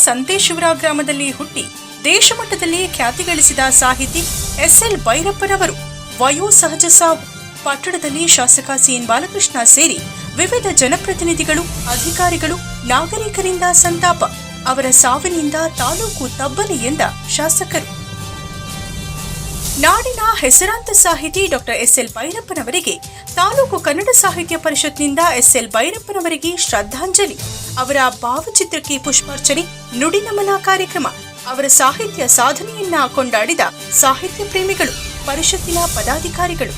ಸಂತೇಶ್ವರ ಗ್ರಾಮದಲ್ಲಿ ಹುಟ್ಟಿ ದೇಶಮಟ್ಟದಲ್ಲಿ ಖ್ಯಾತಿ ಗಳಿಸಿದ ಸಾಹಿತಿ ಎಸ್ ಎಲ್ ಭೈರಪ್ಪನವರು ವಯೋಸಹಜ ಸಾವು. ಪಟ್ಟಣದಲ್ಲಿ ಶಾಸಕ ಸಿಎನ್ ಬಾಲಕೃಷ್ಣ ಸೇರಿ ವಿವಿಧ ಜನಪ್ರತಿನಿಧಿಗಳು, ಅಧಿಕಾರಿಗಳು, ನಾಗರಿಕರಿಂದ ಸಂತಾಪ. ಅವರ ಸಾವಿನಿಂದ ತಾಲೂಕು ತಬ್ಬಲಿ ಎಂದ ಶಾಸಕರು. ನಾಡಿನ ಹೆಸರಾಂತ ಸಾಹಿತಿ ಡಾಕ್ಟರ್ ಎಸ್ ಎಲ್ ಭೈರಪ್ಪನವರಿಗೆ ತಾಲೂಕು ಕನ್ನಡ ಸಾಹಿತ್ಯ ಪರಿಷತ್ನಿಂದ ಎಸ್ಎಲ್ ಭೈರಪ್ಪನವರಿಗೆ ಶ್ರದ್ಧಾಂಜಲಿ. ಅವರ ಭಾವಚಿತ್ರಕ್ಕೆ ಪುಷ್ಪಾರ್ಚನೆ ನುಡಿನಮನ ಕಾರ್ಯಕ್ರಮ, ಅವರ ಸಾಹಿತ್ಯ ಸಾಧನೆಯನ್ನ ಕೊಂಡಾಡಿದ ಸಾಹಿತ್ಯ ಪ್ರೇಮಿಗಳು, ಪರಿಷತ್ತಿನ ಪದಾಧಿಕಾರಿಗಳು.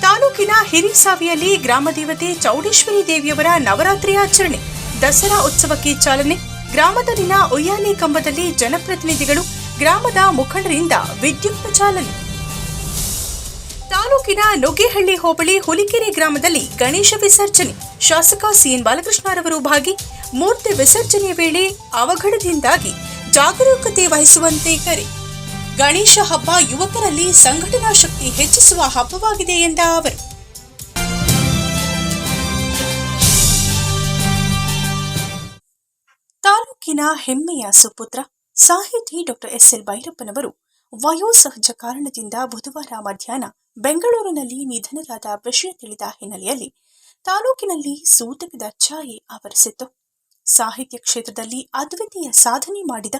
ತಾಲೂಕಿನ ಹಿರಿಸಾವಿಯಲ್ಲಿ ಗ್ರಾಮ ದೇವತೆ ಚೌಡೇಶ್ವರಿ ದೇವಿಯವರ ನವರಾತ್ರಿ ಆಚರಣೆ, ದಸರಾ ಉತ್ಸವಕ್ಕೆ ಚಾಲನೆ, ಗ್ರಾಮದಲ್ಲಿನ ಉಯ್ಯಾಲೆ ಕಂಬದಲ್ಲಿ ಜನಪ್ರತಿನಿಧಿಗಳು ಗ್ರಾಮದ ಮುಖಂಡರಿಂದ ವಿದ್ಯುಕ್ತ ಚಾಲನೆ. ತಾಲೂಕಿನ ನುಗ್ಗೇಹಳ್ಳಿ ಹೋಬಳಿ ಹುಲಿಕೆರೆ ಗ್ರಾಮದಲ್ಲಿ ಗಣೇಶ ವಿಸರ್ಜನೆ. ಶಾಸಕ ಸಿಎನ್ ಬಾಲಕೃಷ್ಣರವರು ಭಾಗಿ ಮೂರ್ತಿ ವಿಸರ್ಜನೆಯ ವೇಳೆ ಅವಘಡದಿಂದಾಗಿ ಜಾಗರೂಕತೆ ವಹಿಸುವಂತೆ ಕರೆ. ಗಣೇಶ ಹಬ್ಬ ಯುವಕರಲ್ಲಿ ಸಂಘಟನಾ ಶಕ್ತಿ ಹೆಚ್ಚಿಸುವ ಹಬ್ಬವಾಗಿದೆ ಎಂದ ಅವರು. ತಾಲೂಕಿನ ಹೆಮ್ಮೆಯ ಸುಪುತ್ರ ಸಾಹಿತಿ ಡಾಕ್ಟರ್ ಎಸ್ಎಲ್ ಭೈರಪ್ಪನವರು ವಯೋಸಹಜ ಕಾರಣದಿಂದ ಬುಧವಾರ ಮಧ್ಯಾಹ್ನ ಬೆಂಗಳೂರಿನಲ್ಲಿ ನಿಧನರಾದ ವಿಷಯ ತಿಳಿದ ಹಿನ್ನೆಲೆಯಲ್ಲಿ ತಾಲೂಕಿನಲ್ಲಿ ಸೂತಕದ ಛಾಯೆ ಆವರಿಸಿತ್ತು. ಸಾಹಿತ್ಯ ಕ್ಷೇತ್ರದಲ್ಲಿ ಅದ್ವಿತೀಯ ಸಾಧನೆ ಮಾಡಿದ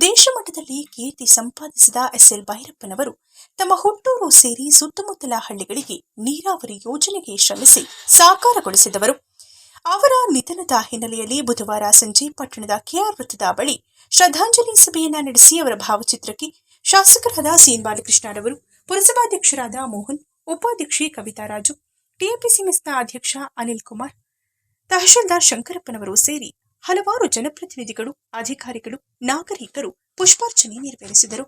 ದೇಶಮಟ್ಟದಲ್ಲಿ ಕೀರ್ತಿ ಸಂಪಾದಿಸಿದ ಎಸ್ಎಲ್ ಭೈರಪ್ಪನವರು ತಮ್ಮ ಹುಟ್ಟೂರು ಸೇರಿ ಸುತ್ತಮುತ್ತಲ ಹಳ್ಳಿಗಳಿಗೆ ನೀರಾವರಿ ಯೋಜನೆಗೆ ಶ್ರಮಿಸಿ ಸಾಕಾರಗೊಳಿಸಿದವರು. ಅವರ ನಿಧನದ ಹಿನ್ನೆಲೆಯಲ್ಲಿ ಬುಧವಾರ ಸಂಜೆ ಪಟ್ಟಣದ ಕೆಆರ್ ವೃತ್ತದ ಬಳಿ ಶ್ರದ್ಧಾಂಜಲಿ ಸಭೆಯನ್ನ ನಡೆಸಿ ಅವರ ಭಾವಚಿತ್ರಕ್ಕೆ ಶಾಸಕರಾದ ಸಿಎನ್ ಬಾಲಕೃಷ್ಣರವರು ಪುರಸಭಾಧ್ಯಕ್ಷರಾದ ಮೋಹನ್, ಉಪಾಧ್ಯಕ್ಷೆ ಕವಿತಾ ರಾಜು ಟಿಎಪಿಸಿಎಂಎಸ್ನ ಅಧ್ಯಕ್ಷ ಅನಿಲ್ ಕುಮಾರ್, ತಹಶೀಲ್ದಾರ್ ಶಂಕರಪ್ಪನವರು ಸೇರಿ ಹಲವಾರು ಜನಪ್ರತಿನಿಧಿಗಳು, ಅಧಿಕಾರಿಗಳು, ನಾಗರಿಕರು ಪುಷ್ಪಾರ್ಚನೆ ನೆರವೇರಿಸಿದರು.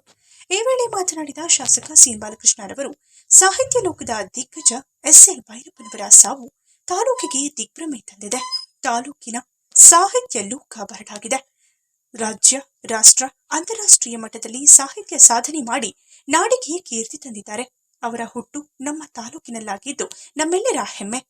ಈ ವೇಳೆ ಮಾತನಾಡಿದ ಶಾಸಕ ಸಿಎನ್ ಬಾಲಕೃಷ್ಣರವರು ಸಾಹಿತ್ಯ ಲೋಕದ ದಿಗ್ಗಜ ಎಸ್ಎಲ್ ಭೈರಪ್ಪನವರ ಸಾವು ತಾಲೂಕಿಗೆ ದಿಗ್ಭ್ರಮೆ ತಂದಿದೆ. ತಾಲೂಕಿನ ಸಾಹಿತ್ಯ ಲೋಕ ಬರಡಾಗಿದೆ ರಾಜ್ಯ, ರಾಷ್ಟ್ರ, ಅಂತಾರಾಷ್ಟ್ರೀಯ ಮಟ್ಟದಲ್ಲಿ ಸಾಹಿತ್ಯ ಸಾಧನೆ ಮಾಡಿ ನಾಡಿಗೆ ಕೀರ್ತಿ ತಂದಿದ್ದಾರೆ. ಅವರ ಹುಟ್ಟು ನಮ್ಮ ತಾಲೂಕಿನಲ್ಲಾಗಿದ್ದು ನಮ್ಮೆಲ್ಲರ ಹೆಮ್ಮೆ.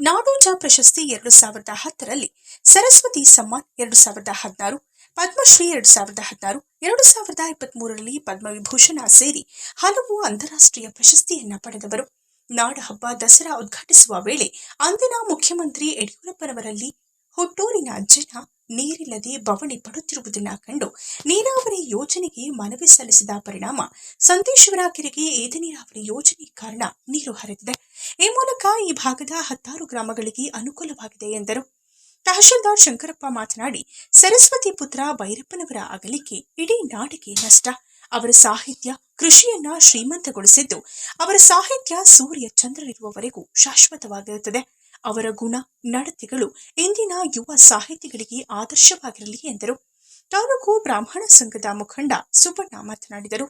ನಾಡೋಜ ಪ್ರಶಸ್ತಿ ಎರಡು ಸಾವಿರದ ಹತ್ತರಲ್ಲಿ ಸರಸ್ವತಿ ಸಮ್ಮಾನ್ ಎರಡು ಸಾವಿರದ ಹದಿನಾರು, ಪದ್ಮಶ್ರೀ ಎರಡು ಸಾವಿರದ ಹದಿನಾರು, ಎರಡು ಸಾವಿರದ ಇಪ್ಪತ್ತ್ ಮೂರರಲ್ಲಿ ಪದ್ಮವಿಭೂಷಣ ಸೇರಿ ಹಲವು ಅಂತಾರಾಷ್ಟ್ರೀಯ ಪ್ರಶಸ್ತಿಯನ್ನ ಪಡೆದವರು. ನಾಡ ಹಬ್ಬ ದಸರಾ ಉದ್ಘಾಟಿಸುವ ವೇಳೆ ಅಂದಿನ ಮುಖ್ಯಮಂತ್ರಿ ಯಡಿಯೂರಪ್ಪನವರಲ್ಲಿ ಹುಟ್ಟೂರಿನ ಜನ ನೀರಿಲ್ಲದೆ ಬವಣೆ ಪಡುತ್ತಿರುವುದನ್ನು ಕಂಡು ನೀರಾವರಿ ಯೋಜನೆಗೆ ಮನವಿ ಸಲ್ಲಿಸಿದ ಪರಿಣಾಮ ಸಂತೇಶ್ವರ ಕೆರೆಗೆ ಏತ ನೀರಾವರಿ ಯೋಜನೆ ಕಾರಣ ನೀರು ಹರಿದಿದೆ. ಈ ಮೂಲಕ ಈ ಭಾಗದ ಹತ್ತಾರು ಗ್ರಾಮಗಳಿಗೆ ಅನುಕೂಲವಾಗಿದೆ ಎಂದರು. ತಹಶೀಲ್ದಾರ್ ಶಂಕರಪ್ಪ ಮಾತನಾಡಿ, ಸರಸ್ವತಿ ಪುತ್ರ ಭೈರಪ್ಪನವರ ಅಗಲಿಕೆ ಇಡೀ ನಾಡಿಗೆ ನಷ್ಟ. ಅವರ ಸಾಹಿತ್ಯ ಕೃಷಿಯನ್ನ ಶ್ರೀಮಂತಗೊಳಿಸಿದ್ದು, ಅವರ ಸಾಹಿತ್ಯ ಸೂರ್ಯ ಚಂದ್ರರಿರುವವರೆಗೂ ಶಾಶ್ವತವಾಗಿರುತ್ತದೆ. ಅವರ ಗುಣ ನಡತೆಗಳು ಇಂದಿನ ಯುವ ಸಾಹಿತಿಗಳಿಗೆ ಆದರ್ಶವಾಗಿರಲಿ ಎಂದರು. ತಾಲೂಕು ಬ್ರಾಹ್ಮಣ ಸಂಘದ ಮುಖಂಡ ಸುಬ್ಬಣ್ಣ ಮಾತನಾಡಿದರು.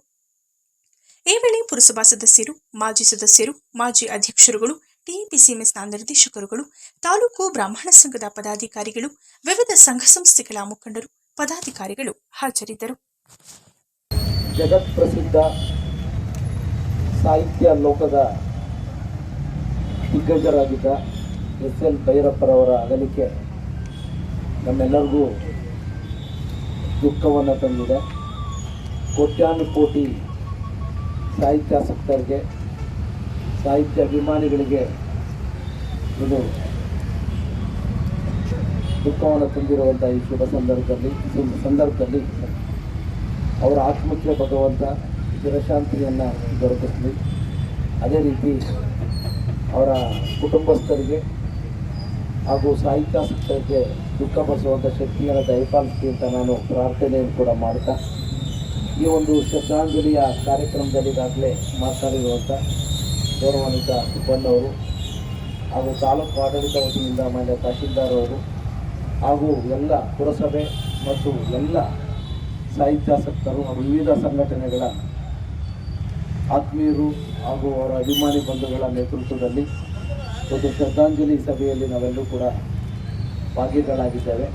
ಈ ವೇಳೆ ಪುರಸಭಾ ಸದಸ್ಯರು, ಮಾಜಿ ಸದಸ್ಯರು, ಮಾಜಿ ಅಧ್ಯಕ್ಷರುಗಳು ಟಿಎಪಿಸಿಎಂಎಸ್ನ ನಿರ್ದೇಶಕರುಗಳು, ತಾಲೂಕು ಬ್ರಾಹ್ಮಣ ಸಂಘದ ಪದಾಧಿಕಾರಿಗಳು, ವಿವಿಧ ಸಂಘ ಸಂಸ್ಥೆಗಳ ಮುಖಂಡರು, ಪದಾಧಿಕಾರಿಗಳು ಹಾಜರಿದ್ದರು. ಜಗತ್ಪ್ರಸಿದ್ಧ ಸಾಹಿತ್ಯ ಲೋಕದ ದಿಗ್ಗಜರಾಗಿದ್ದ ಎಸ್ ಎಲ್ ಭೈರಪ್ಪರವರ ಅಗಲಿಕೆ ನಮ್ಮೆಲ್ಲರಿಗೂ ದುಃಖವನ್ನು ತಂದಿದೆ. ಕೋಟ್ಯಾನುಕೋಟಿ ಸಾಹಿತ್ಯಾಸಕ್ತರಿಗೆ ಸಾಹಿತ್ಯ ಅಭಿಮಾನಿಗಳಿಗೆ ಇದು ದುಃಖವನ್ನು ತಂದಿರುವಂಥ ಈ ಶುಭ ಸಂದರ್ಭದಲ್ಲಿ ಸಂದರ್ಭದಲ್ಲಿ ಅವರ ಆತ್ಮಕ್ಕೆ ಭಗವಂತ ಚಿರಶಾಂತಿಯನ್ನು ದೊರಕಿಸಲಿ ಅದೇ ರೀತಿ ಅವರ ಕುಟುಂಬಸ್ಥರಿಗೆ ಹಾಗೂ ಸಾಹಿತ್ಯಾಸಕ್ತರಿಗೆ ದುಃಖ ಪಡಿಸುವಂಥ ಶಕ್ತಿಯನ್ನು ದಯಪಾಲಿಸಲಿ ಅಂತ ನಾನು ಪ್ರಾರ್ಥನೆಯನ್ನು ಕೂಡ ಮಾಡ್ತಾ ಈ ಒಂದು ಶ್ರದ್ಧಾಂಜಲಿಯ ಕಾರ್ಯಕ್ರಮದಲ್ಲಿ ಈಗಾಗಲೇ ಮಾತನಾಡಿರುವಂಥ ಗೌರವಾನ್ವಿತ ಸುಬ್ಬಣ್ಣವರು ಹಾಗೂ ತಾಲೂಕು ಆಡಳಿತ ವತಿಯಿಂದ ಮಾನ್ಯ ತಹಶೀಲ್ದಾರ್ ಅವರು ಹಾಗೂ ಎಲ್ಲ ಪುರಸಭೆ ಮತ್ತು ಎಲ್ಲ ಸಾಹಿತ್ಯಾಸಕ್ತರು ಹಾಗೂ ವಿವಿಧ ಸಂಘಟನೆಗಳ ಆತ್ಮೀಯರು ಹಾಗೂ ಅವರ ಅಭಿಮಾನಿ ಬಂಧುಗಳ ನೇತೃತ್ವದಲ್ಲಿ ಒಂದು ಶ್ರದ್ಧಾಂಜಲಿ ಸಭೆಯಲ್ಲಿ ನಾವೆಲ್ಲರೂ ಕೂಡ ಭಾಗಿಗಳಾಗಿದ್ದೇವೆ.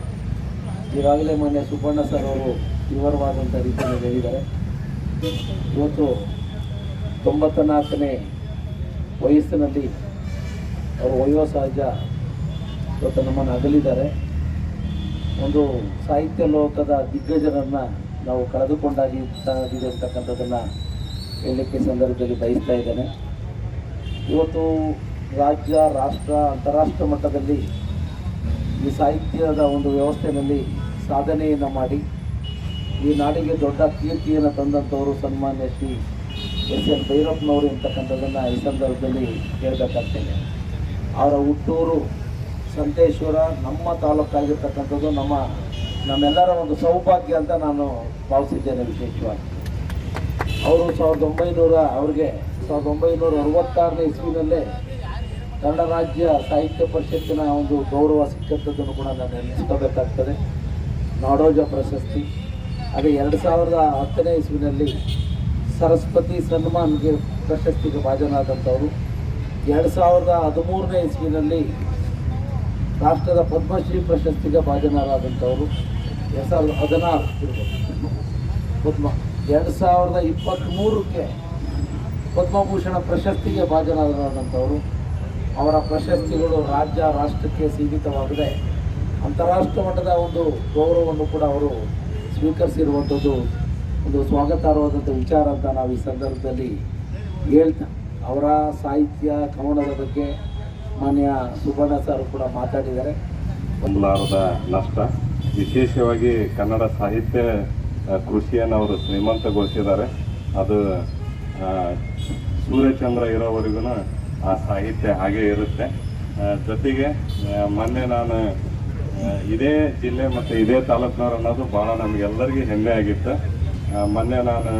ಈಗಾಗಲೇ ಮೊನ್ನೆ ಸುಬ್ಬಣ್ಣ ಸರ್ ಅವರು ತೀವ್ರವಾದಂಥ ರೀತಿಯಲ್ಲಿ ಹೇಳಿದ್ದಾರೆ. ಇವತ್ತು ತೊಂಬತ್ತ ನಾಲ್ಕನೇ ವಯಸ್ಸಿನಲ್ಲಿ ಅವರು ವಯೋಸಹಜ ಇವತ್ತು ನಮ್ಮನ್ನು ಅಗಲಿದ್ದಾರೆ. ಒಂದು ಸಾಹಿತ್ಯ ಲೋಕದ ದಿಗ್ಗಜರನ್ನು ನಾವು ಕಳೆದುಕೊಂಡಾಗಿದೆ ಅಂತಕ್ಕಂಥದ್ದನ್ನು ಹೇಳಲಿಕ್ಕೆ ಸಂದರ್ಭದಲ್ಲಿ ಬಯಸ್ತಾ ಇದ್ದೇನೆ. ಇವತ್ತು ರಾಜ್ಯ, ರಾಷ್ಟ್ರ, ಅಂತಾರಾಷ್ಟ್ರ ಮಟ್ಟದಲ್ಲಿ ಈ ಸಾಹಿತ್ಯದ ಒಂದು ವ್ಯವಸ್ಥೆಯಲ್ಲಿ ಸಾಧನೆಯನ್ನು ಮಾಡಿ, ಈ ನಾಡಿಗೆ ದೊಡ್ಡ ಕೀರ್ತಿಯನ್ನು ತಂದಂಥವರು ಸನ್ಮಾನ್ಯ ಶ್ರೀ ಎಸ್ ಎಲ್ ಭೈರಪ್ಪನವರು ಅಂತಕ್ಕಂಥದ್ದನ್ನು ಈ ಸಂದರ್ಭದಲ್ಲಿ ಹೇಳಬೇಕಾಗ್ತದೆ. ಅವರ ಹುಟ್ಟೂರು ಸಂತೇಶ್ವರ, ನಮ್ಮ ತಾಲೂಕಾಗಿರ್ತಕ್ಕಂಥದ್ದು ನಮ್ಮ, ನಮ್ಮೆಲ್ಲರ ಒಂದು ಸೌಭಾಗ್ಯ ಅಂತ ನಾನು ಭಾವಿಸಿದ್ದೇನೆ ವಿಶೇಷವಾಗಿ. ಅವರು ಸಾವಿರದ ಒಂಬೈನೂರ, ಅವ್ರಿಗೆ ಸಾವಿರದ ಒಂಬೈನೂರ ಅರವತ್ತಾರನೇ ಇಸ್ವಿನಲ್ಲೇ ಕನ್ನಡ ರಾಜ್ಯ ಸಾಹಿತ್ಯ ಪರಿಷತ್ತಿನ ಒಂದು ಗೌರವ ಸಿಕ್ಕಂಥದ್ದನ್ನು ಕೂಡ ನಾನು ನೆನೆಸ್ಕೋಬೇಕಾಗ್ತದೆ ನಾಡೋಜ ಪ್ರಶಸ್ತಿ. ಹಾಗೆ ಎರಡು ಸಾವಿರದ ಹತ್ತನೇ ಇಸ್ವಿನಲ್ಲಿ ಸರಸ್ವತಿ ಸನ್ಮಾನ್ಗೆ ಪ್ರಶಸ್ತಿಗೆ ಭಾಜನಾದಂಥವರು ಎರಡು ಸಾವಿರದ ಹದಿಮೂರನೇ ಇಸ್ವಿನಲ್ಲಿ ರಾಷ್ಟ್ರದ ಪದ್ಮಶ್ರೀ ಪ್ರಶಸ್ತಿಗೆ ಭಾಜನರಾದಂಥವರು. ಎರಡು ಸಾವಿರದ ಹದಿನಾರು ಪದ್ಮ. ಎರಡು ಸಾವಿರದ ಇಪ್ಪತ್ತ್ಮೂರಕ್ಕೆ ಪದ್ಮಭೂಷಣ ಪ್ರಶಸ್ತಿಗೆ ಭಾಜನರಾದಂಥವರು. ಅವರ ಪ್ರಶಸ್ತಿಗಳು ರಾಜ್ಯ, ರಾಷ್ಟ್ರಕ್ಕೆ ಸೀಮಿತವಾಗದೆ. ಅಂತಾರಾಷ್ಟ್ರ ಮಟ್ಟದ ಒಂದು ಗೌರವವನ್ನು ಕೂಡ ಅವರು ಸ್ವೀಕರಿಸಿರುವಂಥದ್ದು ಒಂದು ಸ್ವಾಗತಾರ್ಹವಾದಂಥ ವಿಚಾರ ಅಂತ ನಾವು ಈ ಸಂದರ್ಭದಲ್ಲಿ ಹೇಳ್ತಾ, ಅವರ ಸಾಹಿತ್ಯ ಕವನದ ಬಗ್ಗೆ ಮಾನ್ಯ ಸುಬಣ್ಣ ಸರ್ ಕೂಡ ಮಾತಾಡಿದ್ದಾರೆ. ಹೊಂದಲಾರದ ನಷ್ಟ. ವಿಶೇಷವಾಗಿ ಕನ್ನಡ ಸಾಹಿತ್ಯ ಕೃಷಿಯನ್ನು ಅವರು ಶ್ರೀಮಂತಗೊಳಿಸಿದ್ದಾರೆ. ಅದು ಸೂರ್ಯಚಂದ್ರ ಇರೋವರೆಗೂ ಆ ಸಾಹಿತ್ಯ ಹಾಗೇ ಇರುತ್ತೆ. ಜೊತೆಗೆ ಮೊನ್ನೆ ನಾನು ಇದೇ ಜಿಲ್ಲೆ ಮತ್ತು ಇದೇ ತಾಲೂಕಿನವ್ರು ಅನ್ನೋದು ಭಾಳ ನಮಗೆಲ್ಲರಿಗೂ ಹೆಮ್ಮೆ ಆಗಿತ್ತು. ಮೊನ್ನೆ ನಾನು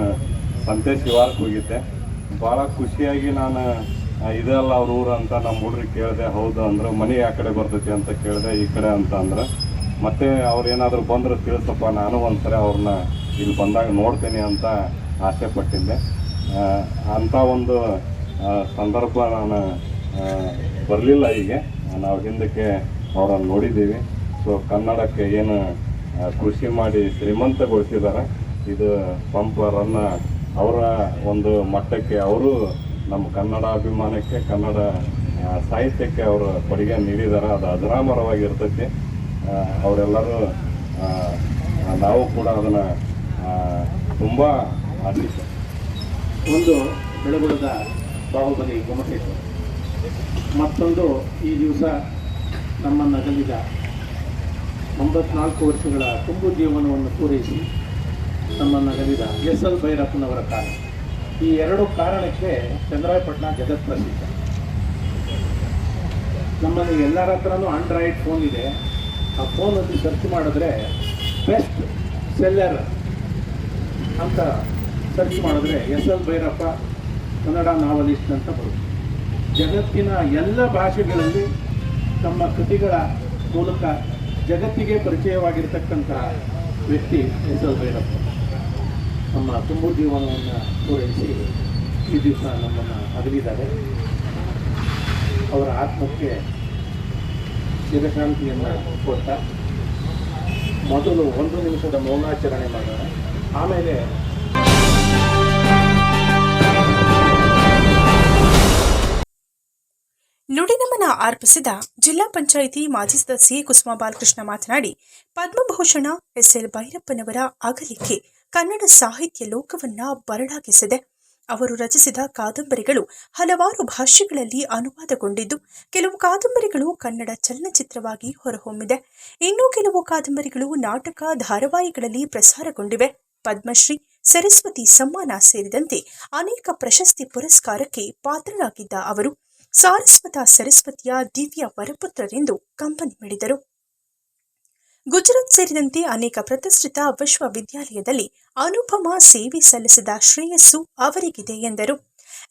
ಸಂತೆ ಶಿವಾರಕ್ಕೆ ಹೋಗಿದ್ದೆ. ಭಾಳ ಖುಷಿಯಾಗಿ ನಾನು ಇದೆಲ್ಲ ಅವ್ರ ಊರು ಅಂತ ನಮ್ಮ ಹುಡ್ರಿಗೆ ಕೇಳಿದೆ, ಹೌದು ಅಂದ್ರೆ, ಮನೆ ಆ ಕಡೆ ಬರ್ತೈತಿ ಅಂತ ಕೇಳಿದೆ, ಈ ಕಡೆ ಅಂತ ಅಂದ್ರೆ. ಮತ್ತೆ ಅವ್ರು ಏನಾದರೂ ಬಂದ್ರೆ ತಿಳಿಸಪ್ಪ, ನಾನು ಒಂದ್ಸರಿ ಅವ್ರನ್ನ ಇಲ್ಲಿ ಬಂದಾಗ ನೋಡ್ತೀನಿ ಅಂತ ಆಸೆ ಪಟ್ಟಿದ್ದೆ. ಅಂಥ ಒಂದು ಸಂದರ್ಭ ನಾನು ಬರಲಿಲ್ಲ ಈಗ ನಾವು ಹಿಂದಕ್ಕೆ ಅವರನ್ನು ನೋಡಿದ್ದೀವಿ. ಸೊ ಕನ್ನಡಕ್ಕೆ ಏನು ಕೃಷಿ ಮಾಡಿ ಶ್ರೀಮಂತಗೊಳಿಸಿದ್ದಾರೆ. ಇದು ಪಂಪರನ್ನ ಅವರ ಒಂದು ಮಟ್ಟಕ್ಕೆ ಅವರು ನಮ್ಮ ಕನ್ನಡ ಅಭಿಮಾನಕ್ಕೆ, ಕನ್ನಡ ಸಾಹಿತ್ಯಕ್ಕೆ ಅವರು ಕೊಡುಗೆ ನೀಡಿದ್ದಾರೆ. ಅದು ಅಜರಾಮರವಾಗಿರ್ತೈತಿ ಅವರೆಲ್ಲರೂ ನಾವು ಕೂಡ ಅದನ್ನು ತುಂಬ ಆಶಿಸ್ತೇವೆ ಒಂದು ಬೆಳಗುಳದ ಬಾಹುಬಲಿ ಗೊಮಟೇಶ್ವರ ಮತ್ತೊಂದು ಈ ದಿವಸ ನಮ್ಮನ್ನು ಅಗಲಿದ ಒಂಬತ್ನಾಲ್ಕು ವರ್ಷಗಳ ತುಂಬು ಜೀವನವನ್ನು ಪೂರೈಸಿ ನಮ್ಮನ್ನು ಅಗಲಿದ ಎಸ್ ಎಲ್ ಭೈರಪ್ಪನವರ ಕಾರಣ ಈ ಎರಡು ಕಾರಣಕ್ಕೆ ಚಂದ್ರಾಯಪಟ್ಟಣ ಜಗತ್ ಪ್ರಸಿದ್ಧ. ನಮ್ಮಲ್ಲಿ ಎಲ್ಲರ ಹತ್ರನೂ ಆಂಡ್ರಾಯ್ಡ್ ಫೋನ್ ಇದೆ. ಆ ಫೋನಲ್ಲಿ ಸರ್ಚ್ ಮಾಡಿದ್ರೆ ಬೆಸ್ಟ್ ಸೆಲ್ಲರ್ ಅಂತ ಸರ್ಚ್ ಮಾಡಿದ್ರೆ S L Bhyrappa Kannada novelist ಅಂತ ಬರುತ್ತೆ. ಜಗತ್ತಿನ ಎಲ್ಲ ಭಾಷೆಗಳಲ್ಲಿ ತಮ್ಮ ಕೃತಿಗಳ ಮೂಲಕ ಜಗತ್ತಿಗೆ ಪರಿಚಯವಾಗಿರ್ತಕ್ಕಂಥ ವ್ಯಕ್ತಿ ಎಸ್ ಭೈರಪ್ಪ ನಮ್ಮ ತುಂಬು ಜೀವನವನ್ನು ಪೂರೈಸಿ ಈ ದಿವಸ ನಮ್ಮನ್ನು ಅಗಲಿದ್ದಾರೆ. ಅವರ ಆತ್ಮಕ್ಕೆ ಚಿರಶಾಂತಿಯನ್ನು ಕೊಡ್ತಾ ಮೊದಲು ಒಂದು ನಿಮಿಷದ ಮೌನಾಚರಣೆ ಮಾಡೋಣ. ಆಮೇಲೆ ಅರ್ಪಿಸಿದ ಜಿಲ್ಲಾ ಪಂಚಾಯಿತಿ ಮಾಜಿ ಸದಸ್ಯೆ ಕುಸುಮಾ ಬಾಲಕೃಷ್ಣ ಮಾತನಾಡಿ, ಪದ್ಮಭೂಷಣ, ಎಸ್ಎಲ್ ಭೈರಪ್ಪನವರ ಅಗಲಿಕೆ ಕನ್ನಡ ಸಾಹಿತ್ಯ ಲೋಕವನ್ನ ಬರಡಾಗಿಸಿದೆ. ಅವರು ರಚಿಸಿದ ಕಾದಂಬರಿಗಳು ಹಲವಾರು ಭಾಷೆಗಳಲ್ಲಿ ಅನುವಾದಗೊಂಡಿದ್ದು, ಕೆಲವು ಕಾದಂಬರಿಗಳು ಕನ್ನಡ ಚಲನಚಿತ್ರವಾಗಿ ಹೊರಹೊಮ್ಮಿದೆ. ಇನ್ನೂ ಕೆಲವು ಕಾದಂಬರಿಗಳು ನಾಟಕ ಧಾರಾವಾಹಿಗಳಲ್ಲಿ ಪ್ರಸಾರಗೊಂಡಿವೆ. ಪದ್ಮಶ್ರೀ, ಸರಸ್ವತಿ ಸಮ್ಮಾನ ಸೇರಿದಂತೆ ಅನೇಕ ಪ್ರಶಸ್ತಿ ಪುರಸ್ಕಾರಕ್ಕೆ ಪಾತ್ರರಾಗಿದ್ದ ಅವರು ಸಾರಸ್ವತ ಸರಸ್ವತಿಯ ದಿವ್ಯ ವರಪುತ್ರರೆಂದು ಕಂಪನಿ ಮಿಡಿದರು. ಗುಜರಾತ್ ಸೇರಿದಂತೆ ಅನೇಕ ಪ್ರತಿಷ್ಠಿತ ವಿಶ್ವವಿದ್ಯಾಲಯದಲ್ಲಿ ಅನುಪಮ ಸೇವೆ ಸಲ್ಲಿಸಿದ ಶ್ರೇಯಸ್ಸು ಅವರಿಗಿದೆ ಎಂದರು.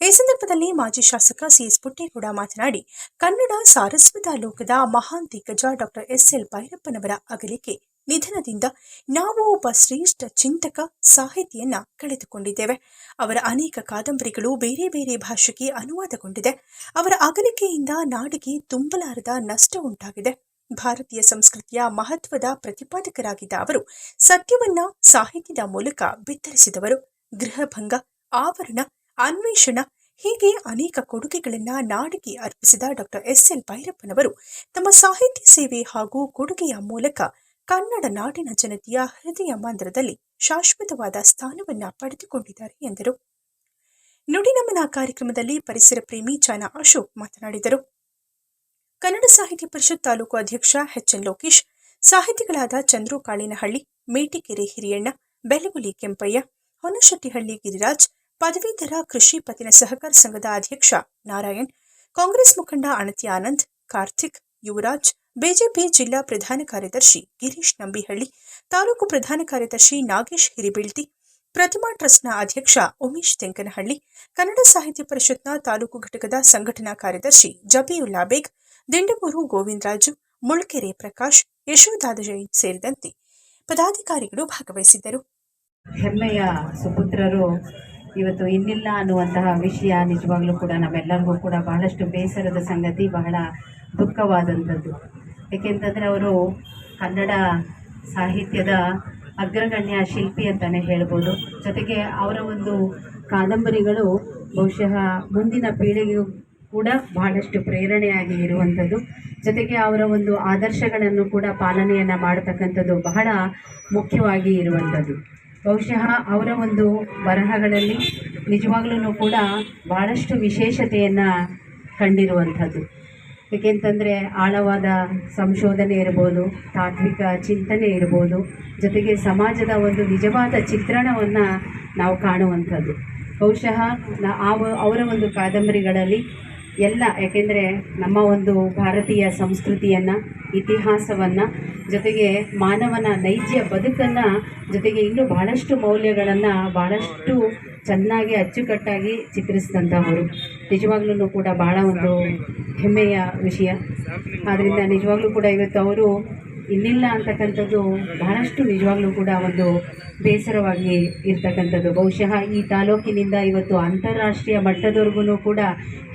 ಈ ಸಂದರ್ಭದಲ್ಲಿ ಮಾಜಿ ಶಾಸಕ ಸಿಎಸ್ ಪುಟ್ಟೇಗೌಡ ಮಾತನಾಡಿ, ಕನ್ನಡ ಸಾರಸ್ವತ ಲೋಕದ ಮಹಾನ್ ದಿಗ್ಗಜ ಡಾಕ್ಟರ್ ಎಸ್ ಎಲ್ ಭೈರಪ್ಪನವರ ಅಗಲಿಕೆ ನಿಧನದಿಂದ ನಾವು ಒಬ್ಬ ಶ್ರೇಷ್ಠ ಚಿಂತಕ, ಸಾಹಿತಿಯನ್ನ ಕಳೆದುಕೊಂಡಿದ್ದೇವೆ. ಅವರ ಅನೇಕ ಕಾದಂಬರಿಗಳು ಬೇರೆ ಬೇರೆ ಭಾಷೆಗೆ ಅನುವಾದಗೊಂಡಿದೆ. ಅವರ ಅಗಲಿಕೆಯಿಂದ ನಾಡಿಗೆ ತುಂಬಲಾರದ ನಷ್ಟ ಉಂಟಾಗಿದೆ. ಭಾರತೀಯ ಸಂಸ್ಕೃತಿಯ ಮಹತ್ವದ ಪ್ರತಿಪಾದಕರಾಗಿದ್ದ ಅವರು ಸತ್ಯವನ್ನ ಸಾಹಿತ್ಯದ ಮೂಲಕ ಬಿತ್ತರಿಸಿದವರು. ಗೃಹಭಂಗ, ಆವರಣ, ಅನ್ವೇಷಣ ಹೀಗೆ ಅನೇಕ ಕೊಡುಗೆಗಳನ್ನ ನಾಡಿಗೆ ಅರ್ಪಿಸಿದ ಡಾಕ್ಟರ್ ಎಸ್ ಎಲ್ ಭೈರಪ್ಪನವರು ತಮ್ಮ ಸಾಹಿತ್ಯ ಸೇವೆ ಹಾಗೂ ಕೊಡುಗೆಯ ಮೂಲಕ ಕನ್ನಡ ನಾಡಿನ ಜನತೆಯ ಹೃದಯ ಮಂದಿರದಲ್ಲಿ ಶಾಶ್ವತವಾದ ಸ್ಥಾನವನ್ನ ಪಡೆದುಕೊಂಡಿದ್ದಾರೆ ಎಂದರು. ನುಡಿನಮನ ಕಾರ್ಯಕ್ರಮದಲ್ಲಿ ಪರಿಸರ ಪ್ರೇಮಿ ಚಾನ ಅಶೋಕ್ ಮಾತನಾಡಿದರು. ಕನ್ನಡ ಸಾಹಿತ್ಯ ಪರಿಷತ್ ತಾಲೂಕು ಅಧ್ಯಕ್ಷ ಎಚ್ಎನ್ ಲೋಕೇಶ್, ಸಾಹಿತಿಗಳಾದ ಚಂದ್ರು ಕಾಳಿನಹಳ್ಳಿ, ಮೇಟಿಕೆರೆ ಹಿರಿಯಣ್ಣ, ಬೆಲಗುಲಿ ಕೆಂಪಯ್ಯ, ಹೊನಶೆಟ್ಟಿಹಳ್ಳಿ ಗಿರಿರಾಜ್, ಪದವೀಧರ ಕೃಷಿ ಪತ್ತಿನ ಸಹಕಾರ ಸಂಘದ ಅಧ್ಯಕ್ಷ ನಾರಾಯಣ್, ಕಾಂಗ್ರೆಸ್ ಮುಖಂಡ ಅಣತಿ ಆನಂದ್, ಕಾರ್ತಿಕ್, ಯುವರಾಜ್ ಬಿಜೆಪಿ ಜಿಲ್ಲಾ ಪ್ರಧಾನ ಕಾರ್ಯದರ್ಶಿ ಗಿರೀಶ್ ನಂಬಿಹಳ್ಳಿ, ತಾಲೂಕು ಪ್ರಧಾನ ಕಾರ್ಯದರ್ಶಿ ನಾಗೇಶ್ ಹಿರಿಬಿಳ್ತಿ, ಪ್ರತಿಮಾ ಟ್ರಸ್ಟ್ನ ಅಧ್ಯಕ್ಷ ಉಮೇಶ್ ತೆಂಕನಹಳ್ಳಿ, ಕನ್ನಡ ಸಾಹಿತ್ಯ ಪರಿಷತ್ನ ತಾಲೂಕು ಘಟಕದ ಸಂಘಟನಾ ಕಾರ್ಯದರ್ಶಿ ಜಬೀಯುಲ್ಲಾ ಬೇಗ್ ದಿಂಡಗೂರು ಗೋವಿಂದರಾಜು, ಮುಳ್ಕೆರೆ ಪ್ರಕಾಶ್, ಯಶೋದಾದ ಜೈನ್ ಸೇರಿದಂತೆ ಪದಾಧಿಕಾರಿಗಳು ಭಾಗವಹಿಸಿದ್ದರು. ಹೆಮ್ಮೆಯ ಸುಪುತ್ರರು ಇವತ್ತು ಇನ್ನಿಲ್ಲ ಅನ್ನುವಂತಹ ವಿಷಯ ನಿಜವಾಗ್ಲೂ ಕೂಡ ನಾವೆಲ್ಲರಿಗೂ ಕೂಡ ಬಹಳಷ್ಟು ಬೇಸರದ ಸಂಗತಿ, ಬಹಳ ದುಃಖವಾದಂಥದ್ದು. ಏಕೆಂತಂದರೆ ಅವರು ಕನ್ನಡ ಸಾಹಿತ್ಯದ ಅಗ್ರಗಣ್ಯ ಶಿಲ್ಪಿ ಅಂತಲೇ ಹೇಳ್ಬೋದು. ಜೊತೆಗೆ ಅವರ ಒಂದು ಕಾದಂಬರಿಗಳು ಬಹುಶಃ ಮುಂದಿನ ಪೀಳಿಗೆಯು ಕೂಡ ಬಹಳಷ್ಟು ಪ್ರೇರಣೆಯಾಗಿ ಇರುವಂಥದ್ದು. ಜೊತೆಗೆ ಅವರ ಒಂದು ಆದರ್ಶಗಳನ್ನು ಕೂಡ ಪಾಲನೆಯನ್ನು ಮಾಡತಕ್ಕಂಥದ್ದು ಬಹಳ ಮುಖ್ಯವಾಗಿ ಇರುವಂಥದ್ದು. ಬಹುಶಃ ಅವರ ಒಂದು ಬರಹಗಳಲ್ಲಿ ನಿಜವಾಗ್ಲೂ ಕೂಡ ಬಹಳಷ್ಟು ವಿಶೇಷತೆಯನ್ನು ಕಂಡಿರುವಂಥದ್ದು. ಏಕೆಂತಂದರೆ ಆಳವಾದ ಸಂಶೋಧನೆ ಇರ್ಬೋದು, ತಾತ್ವಿಕ ಚಿಂತನೆ ಇರ್ಬೋದು, ಜೊತೆಗೆ ಸಮಾಜದ ಒಂದು ನಿಜವಾದ ಚಿತ್ರಣವನ್ನು ನಾವು ಕಾಣುವಂಥದ್ದು. ಬಹುಶಃ ಅವರ ಒಂದು ಕಾದಂಬರಿಗಳಲ್ಲಿ ಎಲ್ಲ, ಯಾಕೆಂದರೆ ನಮ್ಮ ಒಂದು ಭಾರತೀಯ ಸಂಸ್ಕೃತಿಯನ್ನು, ಇತಿಹಾಸವನ್ನು, ಜೊತೆಗೆ ಮಾನವನ ನೈಜ ಬದುಕನ್ನು, ಜೊತೆಗೆ ಇನ್ನೂ ಬಹಳಷ್ಟು ಮೌಲ್ಯಗಳನ್ನು ಬಹಳಷ್ಟು ಚೆನ್ನಾಗಿ ಅಚ್ಚುಕಟ್ಟಾಗಿ ಚಿತ್ರಿಸಿದಂಥವರು. ನಿಜವಾಗ್ಲೂ ಕೂಡ ಬಹಳ ಒಂದು ಹೆಮ್ಮೆಯ ವಿಷಯ. ಆದ್ದರಿಂದ ನಿಜವಾಗ್ಲೂ ಕೂಡ ಇವತ್ತು ಅವರು ಇಲ್ಲಿಲ್ಲ ಅಂತಕ್ಕಂಥದ್ದು ಬಹಳಷ್ಟು ನಿಜವಾಗ್ಲೂ ಕೂಡ ಒಂದು ಬೇಸರವಾಗಿ ಇರ್ತಕ್ಕಂಥದ್ದು. ಬಹುಶಃ ಈ ತಾಲೂಕಿನಿಂದ ಇವತ್ತು ಅಂತಾರಾಷ್ಟ್ರೀಯ ಮಟ್ಟದವರೆಗೂ ಕೂಡ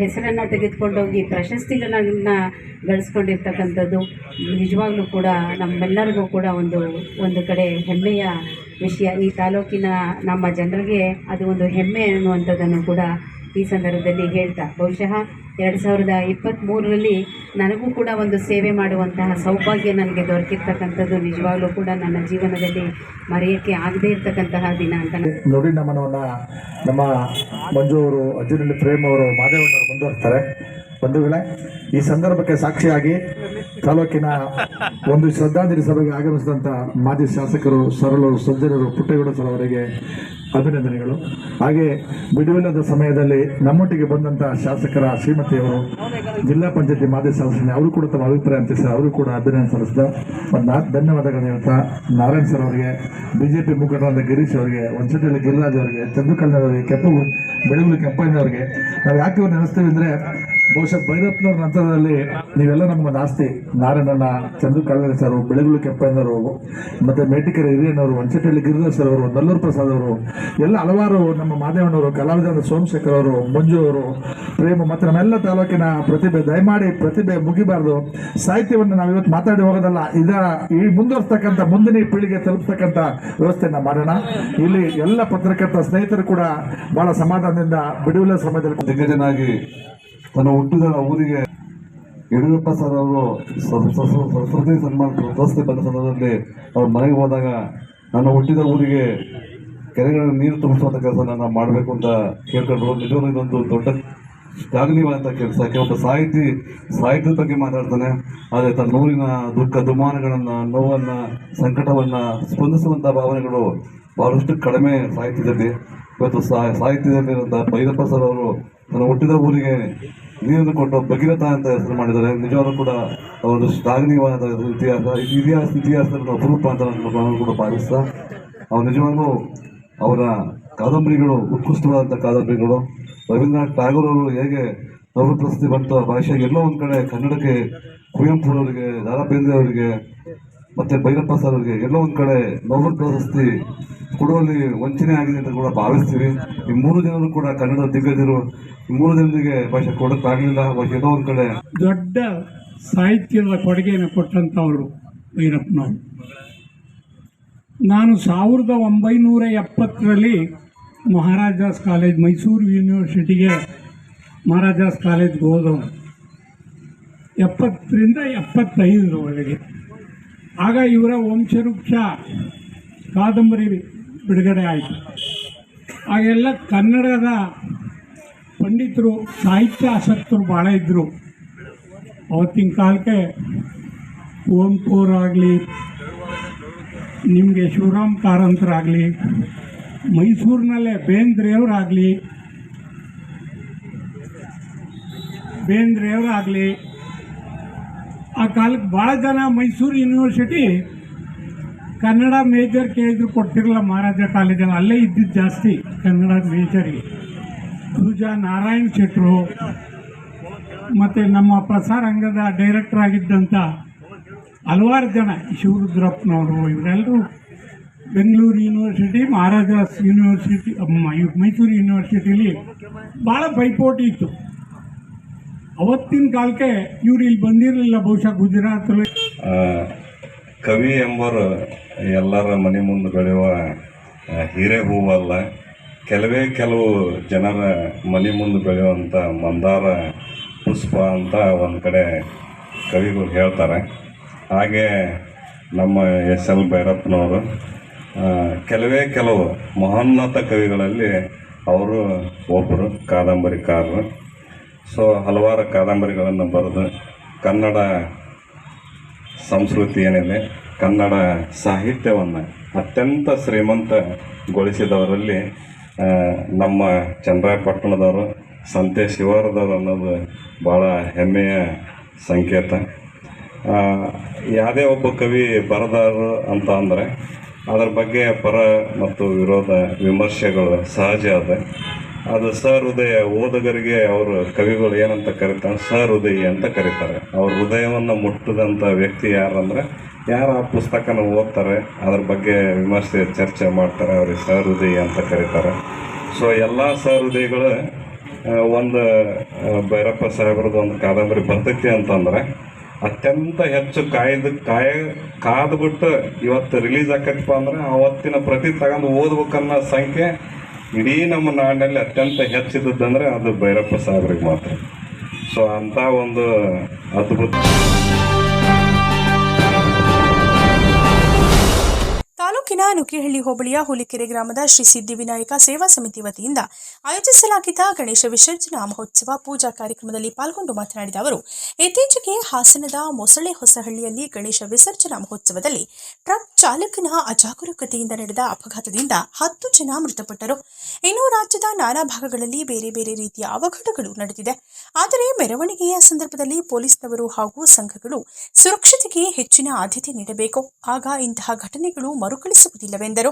ಹೆಸರನ್ನು ತೆಗೆದುಕೊಂಡೋಗಿ ಪ್ರಶಸ್ತಿಗಳನ್ನು ಗಳಿಸ್ಕೊಂಡಿರ್ತಕ್ಕಂಥದ್ದು. ನಿಜವಾಗ್ಲೂ ಕೂಡ ನಮ್ಮೆಲ್ಲರಿಗೂ ಕೂಡ ಒಂದು ಒಂದು ಕಡೆ ಹೆಮ್ಮೆಯ ವಿಷಯ ಈ ತಾಲೂಕಿನ ನಮ್ಮ ಜನರಿಗೆ ಅದು ಒಂದು ಹೆಮ್ಮೆ ಅನ್ನುವಂಥದ್ದನ್ನು ಕೂಡ ಈ ಸಂದರ್ಭದಲ್ಲಿ ಹೇಳ್ತಾ. ಬಹುಶಃ ಎರಡು ಸಾವಿರದ ಇಪ್ಪತ್ತ್ಮೂರರಲ್ಲಿ ನನಗೂ ಕೂಡ ಒಂದು ಸೇವೆ ಮಾಡುವಂತಹ ಸೌಭಾಗ್ಯ ನನಗೆ ದೊರಕಿರ್ತಕ್ಕಂಥದ್ದು. ನಿಜವಾಗ್ಲೂ ಕೂಡ ನನ್ನ ಜೀವನದಲ್ಲಿ ಮರೆಯೋಕ್ಕೆ ಆಗದೇ ಇರತಕ್ಕಂತಹ ದಿನ ಅಂತ ನೋಡಿ ನಮನವನ್ನು ನಮ್ಮ ಮಂಜು ಅವರು ಅರ್ಜುನಲ್ಲಿ ಪ್ರೇಮ್ ಅವರು, ಮಾದೇವಣ್ಣವರು ಮುಂದುವರ್ತಾರೆ ಬಂಧುಗಳೇ, ಈ ಸಂದರ್ಭಕ್ಕೆ ಸಾಕ್ಷಿಯಾಗಿ ತಾಲೂಕಿನ ಒಂದು ಶ್ರದ್ಧಾಂಜಲಿ ಸಭೆಗೆ ಆಗಮಿಸಿದಂಥ ಮಾಜಿ ಶಾಸಕರು ಸರಳರು ಸಜ್ಜನರು ಪುಟ್ಟೇಗೌಡ ಸರ್ ಅವರಿಗೆ ಅಭಿನಂದನೆಗಳು. ಹಾಗೆ ಬಿಡುವಿಲ್ಲದ ಸಮಯದಲ್ಲಿ ನಮ್ಮೊಟ್ಟಿಗೆ ಬಂದಂಥ ಶಾಸಕರ ಶ್ರೀಮತಿಯವರು ಜಿಲ್ಲಾ ಪಂಚಾಯತಿ ಮಾಜಿ ಸದಸ್ಯನೇ ಅವರು ಕೂಡ ತಮ್ಮ ಅಭಿಪ್ರಾಯ ಅಂತಿಸಿ ಅವರು ಕೂಡ ಅಭಿನಂದನೆ ಸಲ್ಲಿಸಿದ ಒಂದು ಧನ್ಯವಾದಗಳು ಹೇಳ್ತಾ ನಾರಾಯಣ್ ಸರ್ ಅವರಿಗೆ, ಬಿಜೆಪಿ ಮುಖಂಡರಾದ ಗಿರೀಶ್ ಅವರಿಗೆ ಒಂಚಟಳ್ಳಿ ಗಿರಿರಾಜ್ ಅವರಿಗೆ ಚಂದ್ರಕಲ್ನವರಿಗೆ ಕೆಂಪು ಬೆಳಗುಲಿ ಕೆಂಪಯ್ಯನವರಿಗೆ, ನಾವು ಯಾಕೆ ನೆನೆಸ್ತೀವಿ ಅಂದರೆ ಬಹುಶಃ ಭೈರಪ್ಪನವ್ರ ನಂತರದಲ್ಲಿ ನೀವೆಲ್ಲ ನಮ್ಗೊಂದು ಆಸ್ತಿ. ನಾರಾಯಣನ ಚಂದ್ರ ಸರ್ ಬೆಳಗುಳು ಕೆಪ್ಪಯ್ಯನವರು ಮತ್ತೆ ಮೇಟಿಕೆರೆ ಹಿರಿಯನವರು, ಒಂಚಟಳ್ಳಿ ಗಿರಿಧರ್ ಸರ್ ಅವರು, ನಲ್ಲೂರು ಪ್ರಸಾದ್ ಅವರು, ಎಲ್ಲ ಹಲವಾರು ನಮ್ಮ ಮಾದೇವನವರು ಕಲಾವಿದ ಸೋಮಶೇಖರ್ ಅವರು, ಮಂಜು ಅವರು, ಪ್ರೇಮ, ಮತ್ತೆ ನಮ್ಮೆಲ್ಲ ತಾಲೂಕಿನ ಪ್ರತಿಭೆ, ದಯಮಾಡಿ ಪ್ರತಿಭೆ ಮುಗಿಬಾರದು. ಸಾಹಿತ್ಯವನ್ನು ನಾವು ಇವತ್ತು ಮಾತಾಡಿ ಹೋಗೋದಲ್ಲ ಇದರ ಈ ಮುಂದುವರ್ಸ್ತಕ್ಕಂಥ, ಮುಂದಿನ ಪೀಳಿಗೆ ತಲುಪ್ತಕ್ಕಂಥ ವ್ಯವಸ್ಥೆನ ಮಾಡೋಣ. ಇಲ್ಲಿ ಎಲ್ಲ ಪತ್ರಕರ್ತ ಸ್ನೇಹಿತರು ಕೂಡ ಬಹಳ ಸಮಾಧಾನದಿಂದ ಬಿಡುವಿಲ್ಲ ಸಮಯದಲ್ಲಿ ದಿಗ್ಗಜನಾಗಿ ತನ್ನ ಹುಟ್ಟಿದ ಊರಿಗೆ ಯಡಿಯೂರಪ್ಪ ಸರ್ ಅವರು ಸರಸ್ವತಿ ಸನ್ಮಾನ ಪ್ರಶಸ್ತಿ ಬಂದ ಸಂದರ್ಭದಲ್ಲಿ ಅವ್ರ ಮನೆಗೆ ಹೋದಾಗ ನನ್ನ ಹುಟ್ಟಿದ ಊರಿಗೆ ಕೆರೆಗಳಲ್ಲಿ ನೀರು ತುಂಬಿಸುವಂಥ ಕೆಲಸ ನಾನು ಮಾಡಬೇಕು ಅಂತ ಕೇಳ್ಕೊಂಡ್ರು. ನಿಜವಾಗ್ಲೂ ಇದೊಂದು ದೊಡ್ಡ ಶ್ಲಾಘನೀಯವಾದಂಥ ಕೆಲಸ ಕೆಲವೊಬ್ಬ ಸಾಹಿತಿ ಸಾಹಿತ್ಯದ ಬಗ್ಗೆ ಮಾತಾಡ್ತಾನೆ, ಆದರೆ ತನ್ನ ಊರಿನ ದುಃಖ ದುಮಾನಗಳನ್ನು ನೋವನ್ನು, ಸಂಕಟವನ್ನು ಸ್ಪಂದಿಸುವಂಥ ಭಾವನೆಗಳು ಬಹಳಷ್ಟು ಕಡಿಮೆ ಸಾಹಿತ್ಯದಲ್ಲಿ. ಇವತ್ತು ಸಾಹಿತ್ಯದಲ್ಲಿರುವಂಥ ಭೈರಪ್ಪ ಸರ್ ಅವರು ತನ್ನ ಹುಟ್ಟಿದ ಊರಿಗೆ ನೀರನ್ನು ಕೊಟ್ಟು ಭಗೀರಥ ಅಂತ ಹೆಸರು ಮಾಡಿದ್ದಾರೆ. ನಿಜವಾದ ಕೂಡ ಅವರು ಶ್ಲಾಘನೀಯವಾದ ಇತಿಹಾಸ ಇತಿಹಾಸ ಇತಿಹಾಸದಲ್ಲಿ ಅಪರೂಪ ಅಂತ ನಾನು ಕೂಡ ಭಾವಿಸ್ತಾ ಅವ್ರು ನಿಜವಾಗ್ಲೂ ಅವರ ಕಾದಂಬರಿಗಳು ಉತ್ಕೃಷ್ಟವಾದಂಥ ಕಾದಂಬರಿಗಳು. ರವೀಂದ್ರನಾಥ್ ಟಾಗೋರ್ ಅವರು ಹೇಗೆ ಪ್ರಶಸ್ತಿ ಬಂತು ಆ ಭಾಷೆಗೆ ಎಲ್ಲೋ ಒಂದು ಕಡೆ ಕನ್ನಡಕ್ಕೆ ಕುವೆಂಪುರವರಿಗೆ ದಾರಾ ಬೇಂದ್ರೆ ಅವರಿಗೆ ಮತ್ತೆ ಭೈರಪ್ಪ ಸರ್ ಅವರಿಗೆ ಎಲ್ಲೋ ಒಂದು ಕಡೆ ನೋಬೆಲ್ ಪ್ರಶಸ್ತಿ ಕೊಡುವಲ್ಲಿ ವಂಚನೆ ಆಗಿದೆ ಅಂತ ಕೂಡ ಭಾವಿಸ್ತೀವಿ. ಈ ಮೂರು ಜನರು ಕೂಡ ಕನ್ನಡ ದಿಗ್ಗಜರು, ಈ ಮೂರು ಜನರಿಗೆ ಭಾಷೆ ಕೊಡೋಕ್ಕಾಗಲಿಲ್ಲ ಭಾಷೆ ಎಲ್ಲೋ ಒಂದು ಕಡೆ ದೊಡ್ಡ ಸಾಹಿತ್ಯದ ಕೊಡುಗೆಯನ್ನು ಕೊಟ್ಟಂಥವರು ಭೈರಪ್ಪನವರು. ನಾನು ಸಾವಿರದ ಒಂಬೈನೂರ ಎಪ್ಪತ್ತರಲ್ಲಿ ಮಹಾರಾಜಾಸ್ ಕಾಲೇಜ್, ಮೈಸೂರು ಯೂನಿವರ್ಸಿಟಿಗೆ ಮಹಾರಾಜಾಸ್ ಕಾಲೇಜ್ಗೆ ಹೋದವನು. ಎಪ್ಪತ್ತರಿಂದ ಎಪ್ಪತ್ತೈದರವರೆಗೆ. ಆಗ ಇವರ ವಂಶವೃಕ್ಷ ಕಾದಂಬರಿ ಬಿಡುಗಡೆ ಆಯಿತು. ಆಗೆಲ್ಲ ಕನ್ನಡದ ಪಂಡಿತರು, ಸಾಹಿತ್ಯ ಆಸಕ್ತರು ಭಾಳ ಇದ್ದರು ಅವತ್ತಿನ ಕಾಲಕ್ಕೆ ಕುವೆಂಪುರಾಗಲಿ, ನಿಮಗೆ ಶಿವರಾಮ್ ಕಾರಂತರಾಗಲಿ, ಮೈಸೂರಿನಲ್ಲೇ ಬೇಂದ್ರೆಯವರಾಗಲಿ ಬೇಂದ್ರೆಯವರಾಗಲಿ ಆ ಕಾಲಕ್ಕೆ ಭಾಳ ಜನ ಮೈಸೂರು ಯೂನಿವರ್ಸಿಟಿ ಕನ್ನಡ ಮೇಜರ್ ಕೇಳಿದ್ರು ಕೊಡ್ತಿರಲ್ಲ ಮಹಾರಾಜ ಕಾಲೇಜಲ್ಲಿ. ಅಲ್ಲೇ ಇದ್ದಿದ್ದು ಜಾಸ್ತಿ ಕನ್ನಡ ಮೇಜರಿಗೆ. ಪೂಜಾ ನಾರಾಯಣ್ ಶೆಟ್ರು ಮತ್ತು ನಮ್ಮ ಪ್ರಸಾರಾಂಗದ ಡೈರೆಕ್ಟರ್ ಆಗಿದ್ದಂಥ ಹಲವಾರು ಜನ, ಶಿವರುದ್ರಪ್ಪನವರು, ಇವರೆಲ್ಲರೂ ಬೆಂಗಳೂರು ಯೂನಿವರ್ಸಿಟಿ, ಮಹಾರಾಜ ಯೂನಿವರ್ಸಿಟಿ ಮೈಸೂರು ಯೂನಿವರ್ಸಿಟಿಲಿ ಭಾಳ ಪೈಪೋಟಿ ಇತ್ತು. ಅವತ್ತಿನ ಕಾಲಕ್ಕೆ ಇವ್ರು ಇಲ್ಲಿ ಬಂದಿರಲಿಲ್ಲ ಬಹುಶಃ ಗುಜರಾತಲ್ಲಿ. ಆ, ಕವಿ ಎಂಬರು ಎಲ್ಲರ ಮನೆ ಮುಂದೆ ಬೆಳೆಯುವ ಹೀರೆ ಹೂವಲ್ಲ ಕೆಲವೇ ಕೆಲವು ಜನರ ಮನೆ ಮುಂದೆ ಬೆಳೆಯುವಂಥ ಮಂದಾರ ಪುಷ್ಪ ಅಂತ ಒಂದು ಕಡೆ ಕವಿಗಳು ಹೇಳ್ತಾರೆ. ಹಾಗೆ ನಮ್ಮ ಎಸ್ ಎಲ್ ಭೈರಪ್ಪನವರು ಕೆಲವೇ ಕೆಲವು ಮಹೋನ್ನತ ಕವಿಗಳಲ್ಲಿ ಅವರು ಒಬ್ಬರು ಕಾದಂಬರಿಕಾರರು. ಸೊ ಹಲವಾರು ಕಾದಂಬರಿಗಳನ್ನು ಬರೆದು ಕನ್ನಡ ಸಂಸ್ಕೃತಿ ಏನಿದೆ, ಕನ್ನಡ ಸಾಹಿತ್ಯವನ್ನು ಅತ್ಯಂತ ಶ್ರೀಮಂತಗೊಳಿಸಿದವರಲ್ಲಿ ನಮ್ಮ ಚಂದ್ರಾಯಪಟ್ಟಣದವರು ಸಂತೆ ಶಿವಾರದವರು ಅನ್ನೋದು ಭಾಳ ಹೆಮ್ಮೆಯ ಸಂಕೇತ. ಯಾವುದೇ ಒಬ್ಬ ಕವಿ ಬರದಾರರು ಅಂತ ಅಂದರೆ, ಅದರ ಬಗ್ಗೆ ಪರ ಮತ್ತು ವಿರೋಧ ವಿಮರ್ಶೆಗಳು ಸಹಜ ಅದ. ಅದು ಸಹೃದಯ ಓದುಗರಿಗೆ ಅವರು ಕವಿಗಳು ಏನಂತ ಕರೀತಾರೆ, ಸಹೃದಯಿ ಅಂತ ಕರೀತಾರೆ. ಅವ್ರ ಹೃದಯವನ್ನು ಮುಟ್ಟಿದಂಥ ವ್ಯಕ್ತಿ ಯಾರಂದ್ರೆ, ಯಾರು ಆ ಪುಸ್ತಕನ ಓದ್ತಾರೆ, ಅದ್ರ ಬಗ್ಗೆ ವಿಮರ್ಶೆ, ಚರ್ಚೆ ಮಾಡ್ತಾರೆ, ಅವ್ರಿಗೆ ಸಹೃದಯಿ ಅಂತ ಕರೀತಾರೆ. ಸೊ ಎಲ್ಲ ಸಹೃದಯಿಗಳು ಹೃದಯಗಳು ಒಂದು ಭೈರಪ್ಪ ಸಾಹೇಬ್ರದ್ದು ಒಂದು ಕಾದಂಬರಿ ಬರ್ತೈತಿ ಅಂತಂದ್ರೆ, ಅತ್ಯಂತ ಹೆಚ್ಚು ಕಾಯ್ದು, ಕಾಯ, ಕಾದ್ಬಿಟ್ಟು ಇವತ್ತು ರಿಲೀಸ್ ಆಕತ್ತಪ್ಪ ಅಂದ್ರೆ, ಅವತ್ತಿನ ಪ್ರತಿ ತಗೊಂಡು ಓದ್ಬೇಕನ್ನೋ ಸಂಖ್ಯೆ ಇಡೀ ನಮ್ಮ ನಾಡಿನಲ್ಲಿ ಅತ್ಯಂತ ಹೆಚ್ಚಿದ್ದದಂದ್ರೆ ಅದು ಭೈರಪ್ಪ ಸಾಹೇಬ್ರಿಗೆ ಮಾತ್ರ. ಸೊ ಅಂಥ ಒಂದು ಅದ್ಭುತ ನುಕಿಹಳ್ಳಿ ಹೋಬಳಿಯ ಹುಲಿಕೆರೆ ಗ್ರಾಮದ ಶ್ರೀ ಸಿದ್ಧಿವಿನಾಯಕ ಸೇವಾ ಸಮಿತಿ ವತಿಯಿಂದ ಆಯೋಜಿಸಲಾಗಿದ್ದ ಗಣೇಶ ವಿಸರ್ಜನಾ ಮಹೋತ್ಸವ ಪೂಜಾ ಕಾರ್ಯಕ್ರಮದಲ್ಲಿ ಪಾಲ್ಗೊಂಡು ಮಾತನಾಡಿದ ಅವರು, ಇತ್ತೀಚೆಗೆ ಹಾಸನದ ಮೊಸಳೆ ಹೊಸಹಳ್ಳಿಯಲ್ಲಿ ಗಣೇಶ ವಿಸರ್ಜನಾ ಮಹೋತ್ಸವದಲ್ಲಿ ಟ್ರಕ್ ಚಾಲಕನ ಅಜಾಗರೂಕತೆಯಿಂದ ನಡೆದ ಅಪಘಾತದಿಂದ ಹತ್ತು ಜನ ಮೃತಪಟ್ಟರು. ಇನ್ನು ರಾಜ್ಯದ ನಾನಾ ಭಾಗಗಳಲ್ಲಿ ಬೇರೆ ಬೇರೆ ರೀತಿಯ ಅವಘಡಗಳು ನಡೆದಿದೆ. ಆದರೆ ಮೆರವಣಿಗೆಯ ಸಂದರ್ಭದಲ್ಲಿ ಪೊಲೀಸ್ನವರು ಹಾಗೂ ಸಂಘಗಳು ಸುರಕ್ಷತೆಗೆ ಹೆಚ್ಚಿನ ಆದ್ಯತೆ ನೀಡಬೇಕು. ಆಗ ಇಂತಹ ಘಟನೆಗಳು ಮರುಕಳಿಸುವುದಿಲ್ಲವೆಂದರು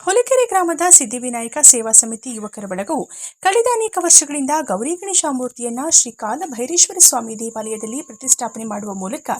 ಹೊಲಕೆರೆ ಗ್ರಾಮದ ಸಿದ್ಧಿವಿನಾಯಕ ಸೇವಾ ಸಮಿತಿ ಯುವಕರ ಬಳಗವು ಕಳೆದ ಅನೇಕ ವರ್ಷಗಳಿಂದ ಗೌರಿ ಗಣೇಶ ಮೂರ್ತಿಯನ್ನ ಶ್ರೀ ಕಾಲಭೈರೇಶ್ವರ ಸ್ವಾಮಿ ದೇವಾಲಯದಲ್ಲಿ ಪ್ರತಿಷ್ಠಾಪನೆ ಮಾಡುವ ಮೂಲಕ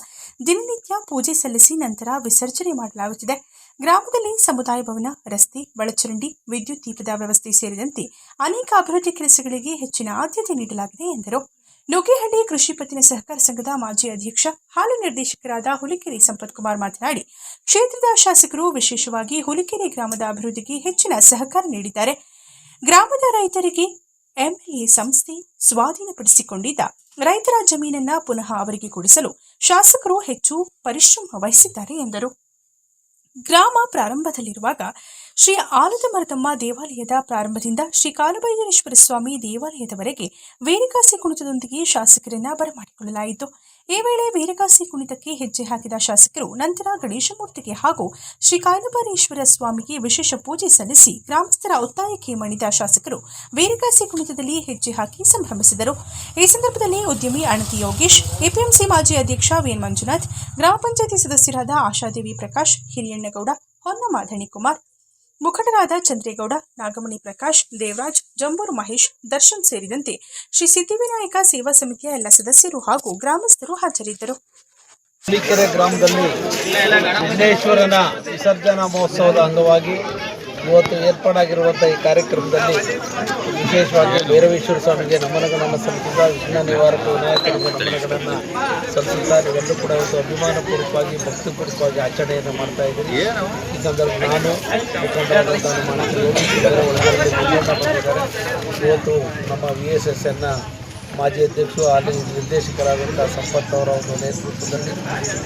ದಿನನಿತ್ಯ ಪೂಜೆ ಸಲ್ಲಿಸಿ ನಂತರ ವಿಸರ್ಜನೆ ಮಾಡಲಾಗುತ್ತಿದೆ. ಗ್ರಾಮದಲ್ಲಿ ಸಮುದಾಯ ಭವನ, ರಸ್ತೆ, ಒಳಚರಂಡಿ, ವಿದ್ಯುತ್ ದೀಪದ ವ್ಯವಸ್ಥೆ ಸೇರಿದಂತೆ ಅನೇಕ ಅಭಿವೃದ್ಧಿ ಕೆಲಸಗಳಿಗೆ ಹೆಚ್ಚಿನ ಆದ್ಯತೆ ನೀಡಲಾಗಿದೆ ಎಂದರು. ನುಗ್ಗೇಹಳ್ಳಿ ಕೃಷಿ ಪತ್ತಿನ ಸಹಕಾರ ಸಂಘದ ಮಾಜಿ ಅಧ್ಯಕ್ಷ, ಹಾಲು ನಿರ್ದೇಶಕರಾದ ಹುಲಿಕೆರೆ ಸಂಪತ್ ಕುಮಾರ್ ಮಾತನಾಡಿ, ಕ್ಷೇತ್ರದ ಶಾಸಕರು ವಿಶೇಷವಾಗಿ ಹುಲಿಕೆರೆ ಗ್ರಾಮದ ಅಭಿವೃದ್ಧಿಗೆ ಹೆಚ್ಚಿನ ಸಹಕಾರ ನೀಡಿದ್ದಾರೆ. ಗ್ರಾಮದ ರೈತರಿಗೆ ಎಂಎಲ್ಎ ಸಂಸ್ಥೆ ಸ್ವಾಧೀನಪಡಿಸಿಕೊಂಡಿದ್ದ ರೈತರ ಜಮೀನನ್ನ ಪುನಃ ಅವರಿಗೆ ಕೊಡಿಸಲು ಶಾಸಕರು ಹೆಚ್ಚು ಪರಿಶ್ರಮ ವಹಿಸಿದ್ದಾರೆ ಎಂದರು. ಗ್ರಾಮ ಪ್ರಾರಂಭದಲ್ಲಿರುವಾಗ ಶ್ರೀ ಆಲದ ಮರತಮ್ಮ ದೇವಾಲಯದ ಪ್ರಾರಂಭದಿಂದ ಶ್ರೀ ಕಾಲಭೈರೇಶ್ವರ ಸ್ವಾಮಿ ದೇವಾಲಯದವರೆಗೆ ವೇದಿಕಾಸಿ ಕುಣಿತದೊಂದಿಗೆ ಶಾಸಕರನ್ನ ಬರಮಾಡಿಕೊಳ್ಳಲಾಯಿತು. ಈ ವೇಳೆ ವೀರಗಾಸಿ ಕುಣಿತಕ್ಕೆ ಹೆಜ್ಜೆ ಹಾಕಿದ ಶಾಸಕರು ನಂತರ ಗಣೇಶ ಮೂರ್ತಿಗೆ ಹಾಗೂ ಶ್ರೀ ಕಾಲಭೈರೇಶ್ವರ ಸ್ವಾಮಿಗೆ ವಿಶೇಷ ಪೂಜೆ ಸಲ್ಲಿಸಿ ಗ್ರಾಮಸ್ಥರ ಒತ್ತಾಯಕ್ಕೆ ಮಣಿದ ಶಾಸಕರು ವೀರಗಾಸಿ ಕುಣಿತದಲ್ಲಿ ಹೆಜ್ಜೆ ಹಾಕಿ ಸಂಭ್ರಮಿಸಿದರು. ಈ ಸಂದರ್ಭದಲ್ಲಿ ಉದ್ಯಮಿ ಅಣತಿ ಯೋಗೇಶ್, ಎಪಿಎಂಸಿ ಮಾಜಿ ಅಧ್ಯಕ್ಷ ವಿಎನ್ ಮಂಜುನಾಥ್, ಗ್ರಾಮ ಪಂಚಾಯತಿ ಸದಸ್ಯರಾದ ಆಶಾದೇವಿ ಪ್ರಕಾಶ್, ಹಿರಿಯಣ್ಣಗೌಡ ಹೊನ್ನಮಾಧಣಿ ಕುಮಾರ್ ಮುಖಂಡರಾದ ಚಂದ್ರೇಗೌಡ, ನಾಗಮಣಿ ಪ್ರಕಾಶ್, ದೇವರಾಜ್, ಜಂಬೂರು ಮಹೇಶ್, ದರ್ಶನ್ ಸೇರಿದಂತೆ ಶ್ರೀ ಸಿದ್ದಿವಿನಾಯಕ ಸೇವಾ ಸಮಿತಿಯ ಎಲ್ಲ ಸದಸ್ಯರು ಹಾಗೂ ಗ್ರಾಮಸ್ಥರು ಹಾಜರಿದ್ದರು. ಗ್ರಾಮದಲ್ಲಿ ವಿಘ್ನೇಶ್ವರನ ವಿಸರ್ಜನಾ ಮಹೋತ್ಸವದ ಅಂಗವಾಗಿ ಇವತ್ತು ಏರ್ಪಾಡಾಗಿರುವಂಥ ಈ ಕಾರ್ಯಕ್ರಮದಲ್ಲಿ ವಿಶೇಷವಾಗಿ ಭೈರವೇಶ್ವರ ಸ್ವಾಮಿಗೆ ನಮನಗಳನ್ನು ಸಲ್ಲಿಸಿದ ವಿಘ್ನ ನಿವಾರಕ ವಿನಾಯಕರಿಗೆ ನಮನಗಳನ್ನು ಸಲ್ಲಿಸುತ್ತಾ ನೀವೆಲ್ಲರೂ ಕೂಡ ಒಂದು ಅಭಿಮಾನಪೂರ್ವಕವಾಗಿ, ಭಕ್ತಿಪೂರ್ವಕವಾಗಿ ಆಚರಣೆಯನ್ನು ಮಾಡ್ತಾ ಇದ್ದೀರಿ. ಈ ಸಂದರ್ಭ ನಾನು ಮುಖಂಡರಾದಂಥ ನಮ್ಮ ಇವತ್ತು ನಮ್ಮ ವಿ ಎಸ್ ಎಸ್ ಅನ್ನ ಮಾಜಿ ಅಧ್ಯಕ್ಷರು ಅಲ್ಲಿ ನಿರ್ದೇಶಕರಾದಂಥ ಸಂಪತ್ ಅವರ ಒಂದು ನೇತೃತ್ವದಲ್ಲಿ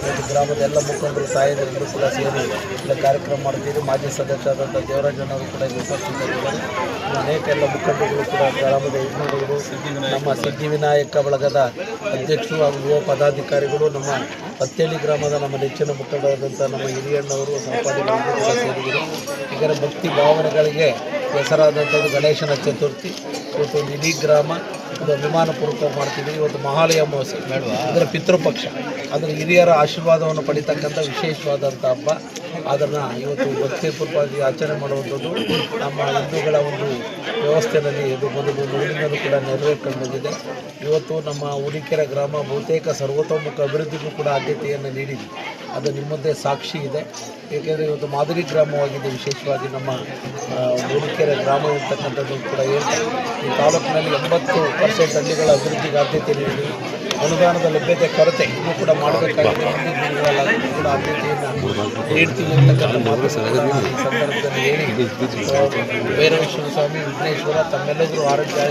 ಒಂದು ಗ್ರಾಮದ ಎಲ್ಲ ಮುಖಂಡರು ತಾಯಂದಿರು ಕೂಡ ಸೇರಿ ಇಲ್ಲಿ ಕಾರ್ಯಕ್ರಮ ಮಾಡ್ತೀರಿ ಮಾಜಿ ಸದಸ್ಯರಾದಂಥ ದೇವರಾಜನವರು ಕೂಡ ಉಪಸ್ಥಿತರಿದ್ದಾರೆ. ಅನೇಕ ಎಲ್ಲ ಮುಖಂಡರುಗಳು ಕೂಡ ಗ್ರಾಮದ ಯಜ್ಞಗಳು ನಮ್ಮ ಸಿದ್ಧಿವಿನಾಯಕ ಬಳಗದ ಅಧ್ಯಕ್ಷರು ಹಾಗೂ ಯುವ ಪದಾಧಿಕಾರಿಗಳು, ನಮ್ಮ ಪತ್ತೇಳಿ ಗ್ರಾಮದ ನಮ್ಮ ನೆಚ್ಚಿನ ಮುಖಂಡರಾದಂಥ ನಮ್ಮ ಹಿರಿಯಣ್ಣವರು, ಸಂಪಾದಕರು ಕೂಡ ಸೇರಿದರು. ಇದರ ಭಕ್ತಿ ಭಾವನೆಗಳಿಗೆ ಹೆಸರಾದಂಥದ್ದು ಗಣೇಶನ ಚತುರ್ಥಿ. ಇವತ್ತು ಇಡೀ ಗ್ರಾಮ ಒಂದು ಅಭಿಮಾನ ಪೂರ್ವಕ ಮಾಡ್ತಿದ್ದೀವಿ ಇವತ್ತು ಮಹಾಲಯ ಅಮಾವಾಸ್ಯ ಅದರ ಪಿತೃಪಕ್ಷ. ಅದರ ಹಿರಿಯರ ಆಶೀರ್ವಾದವನ್ನು ಪಡಿತಕ್ಕಂಥ ವಿಶೇಷವಾದಂಥ ಹಬ್ಬ. ಅದನ್ನು ಇವತ್ತು ಭಕ್ತಿಪೂರ್ವಕವಾಗಿ ಆಚರಣೆ ಮಾಡುವಂಥದ್ದು ನಮ್ಮ ಹಿಂದೂಗಳ ಒಂದು ವ್ಯವಸ್ಥೆಯಲ್ಲಿ ಇದು ಮೊದಲು ಮೊದಲಿನದು ಕೂಡ ನೆರವೇರ್ಕೊಂಡು ಬಂದಿದೆ ಇವತ್ತು ನಮ್ಮ ಉಡಿಕೆರೆ ಗ್ರಾಮ ಬಹುತೇಕ ಸರ್ವತೋಮುಖ ಅಭಿವೃದ್ಧಿಗೂ ಕೂಡ ಆದ್ಯತೆಯನ್ನು ನೀಡಿದೆ. ಅದು ನಿಮ್ಮದೇ ಸಾಕ್ಷಿ ಇದೆ. ಏಕೆಂದರೆ ಇವತ್ತು ಮಾದರಿ ಗ್ರಾಮವಾಗಿದೆ ವಿಶೇಷವಾಗಿ ನಮ್ಮ ಉಡಿಕೆರೆ ಗ್ರಾಮ ಇರ್ತಕ್ಕಂಥದ್ದು ಕೂಡ ಏನು ಈ ತಾಲೂಕಿನಲ್ಲಿ ಎಂಬತ್ತು ಪರ್ಸೆಂಟ್ ಹಳ್ಳಿಗಳ ಅಭಿವೃದ್ಧಿಗೆ ಆದ್ಯತೆ ನೀಡಿ ಅನುದಾನದ ಲಭ್ಯತೆ ಕೊರತೆ. ಇನ್ನೂ ಕೂಡ ಮಾಡಬೇಕಾಗಿದೆ ಕೂಡ ಆದ್ಯತೆಯನ್ನು ನೀಡ್ತೀವಿ ಅಂತಕ್ಕಂಥ ಮಾತು ಸಹ ಈ ಸಂದರ್ಭದಲ್ಲಿ ಹೇಳಿ ಭೈರವೇಶ್ವರ ಸ್ವಾಮಿ ವಿಘ್ನೇಶ್ವರ ತಮ್ಮೆಲ್ಲರೂ ಆರೋಗ್ಯ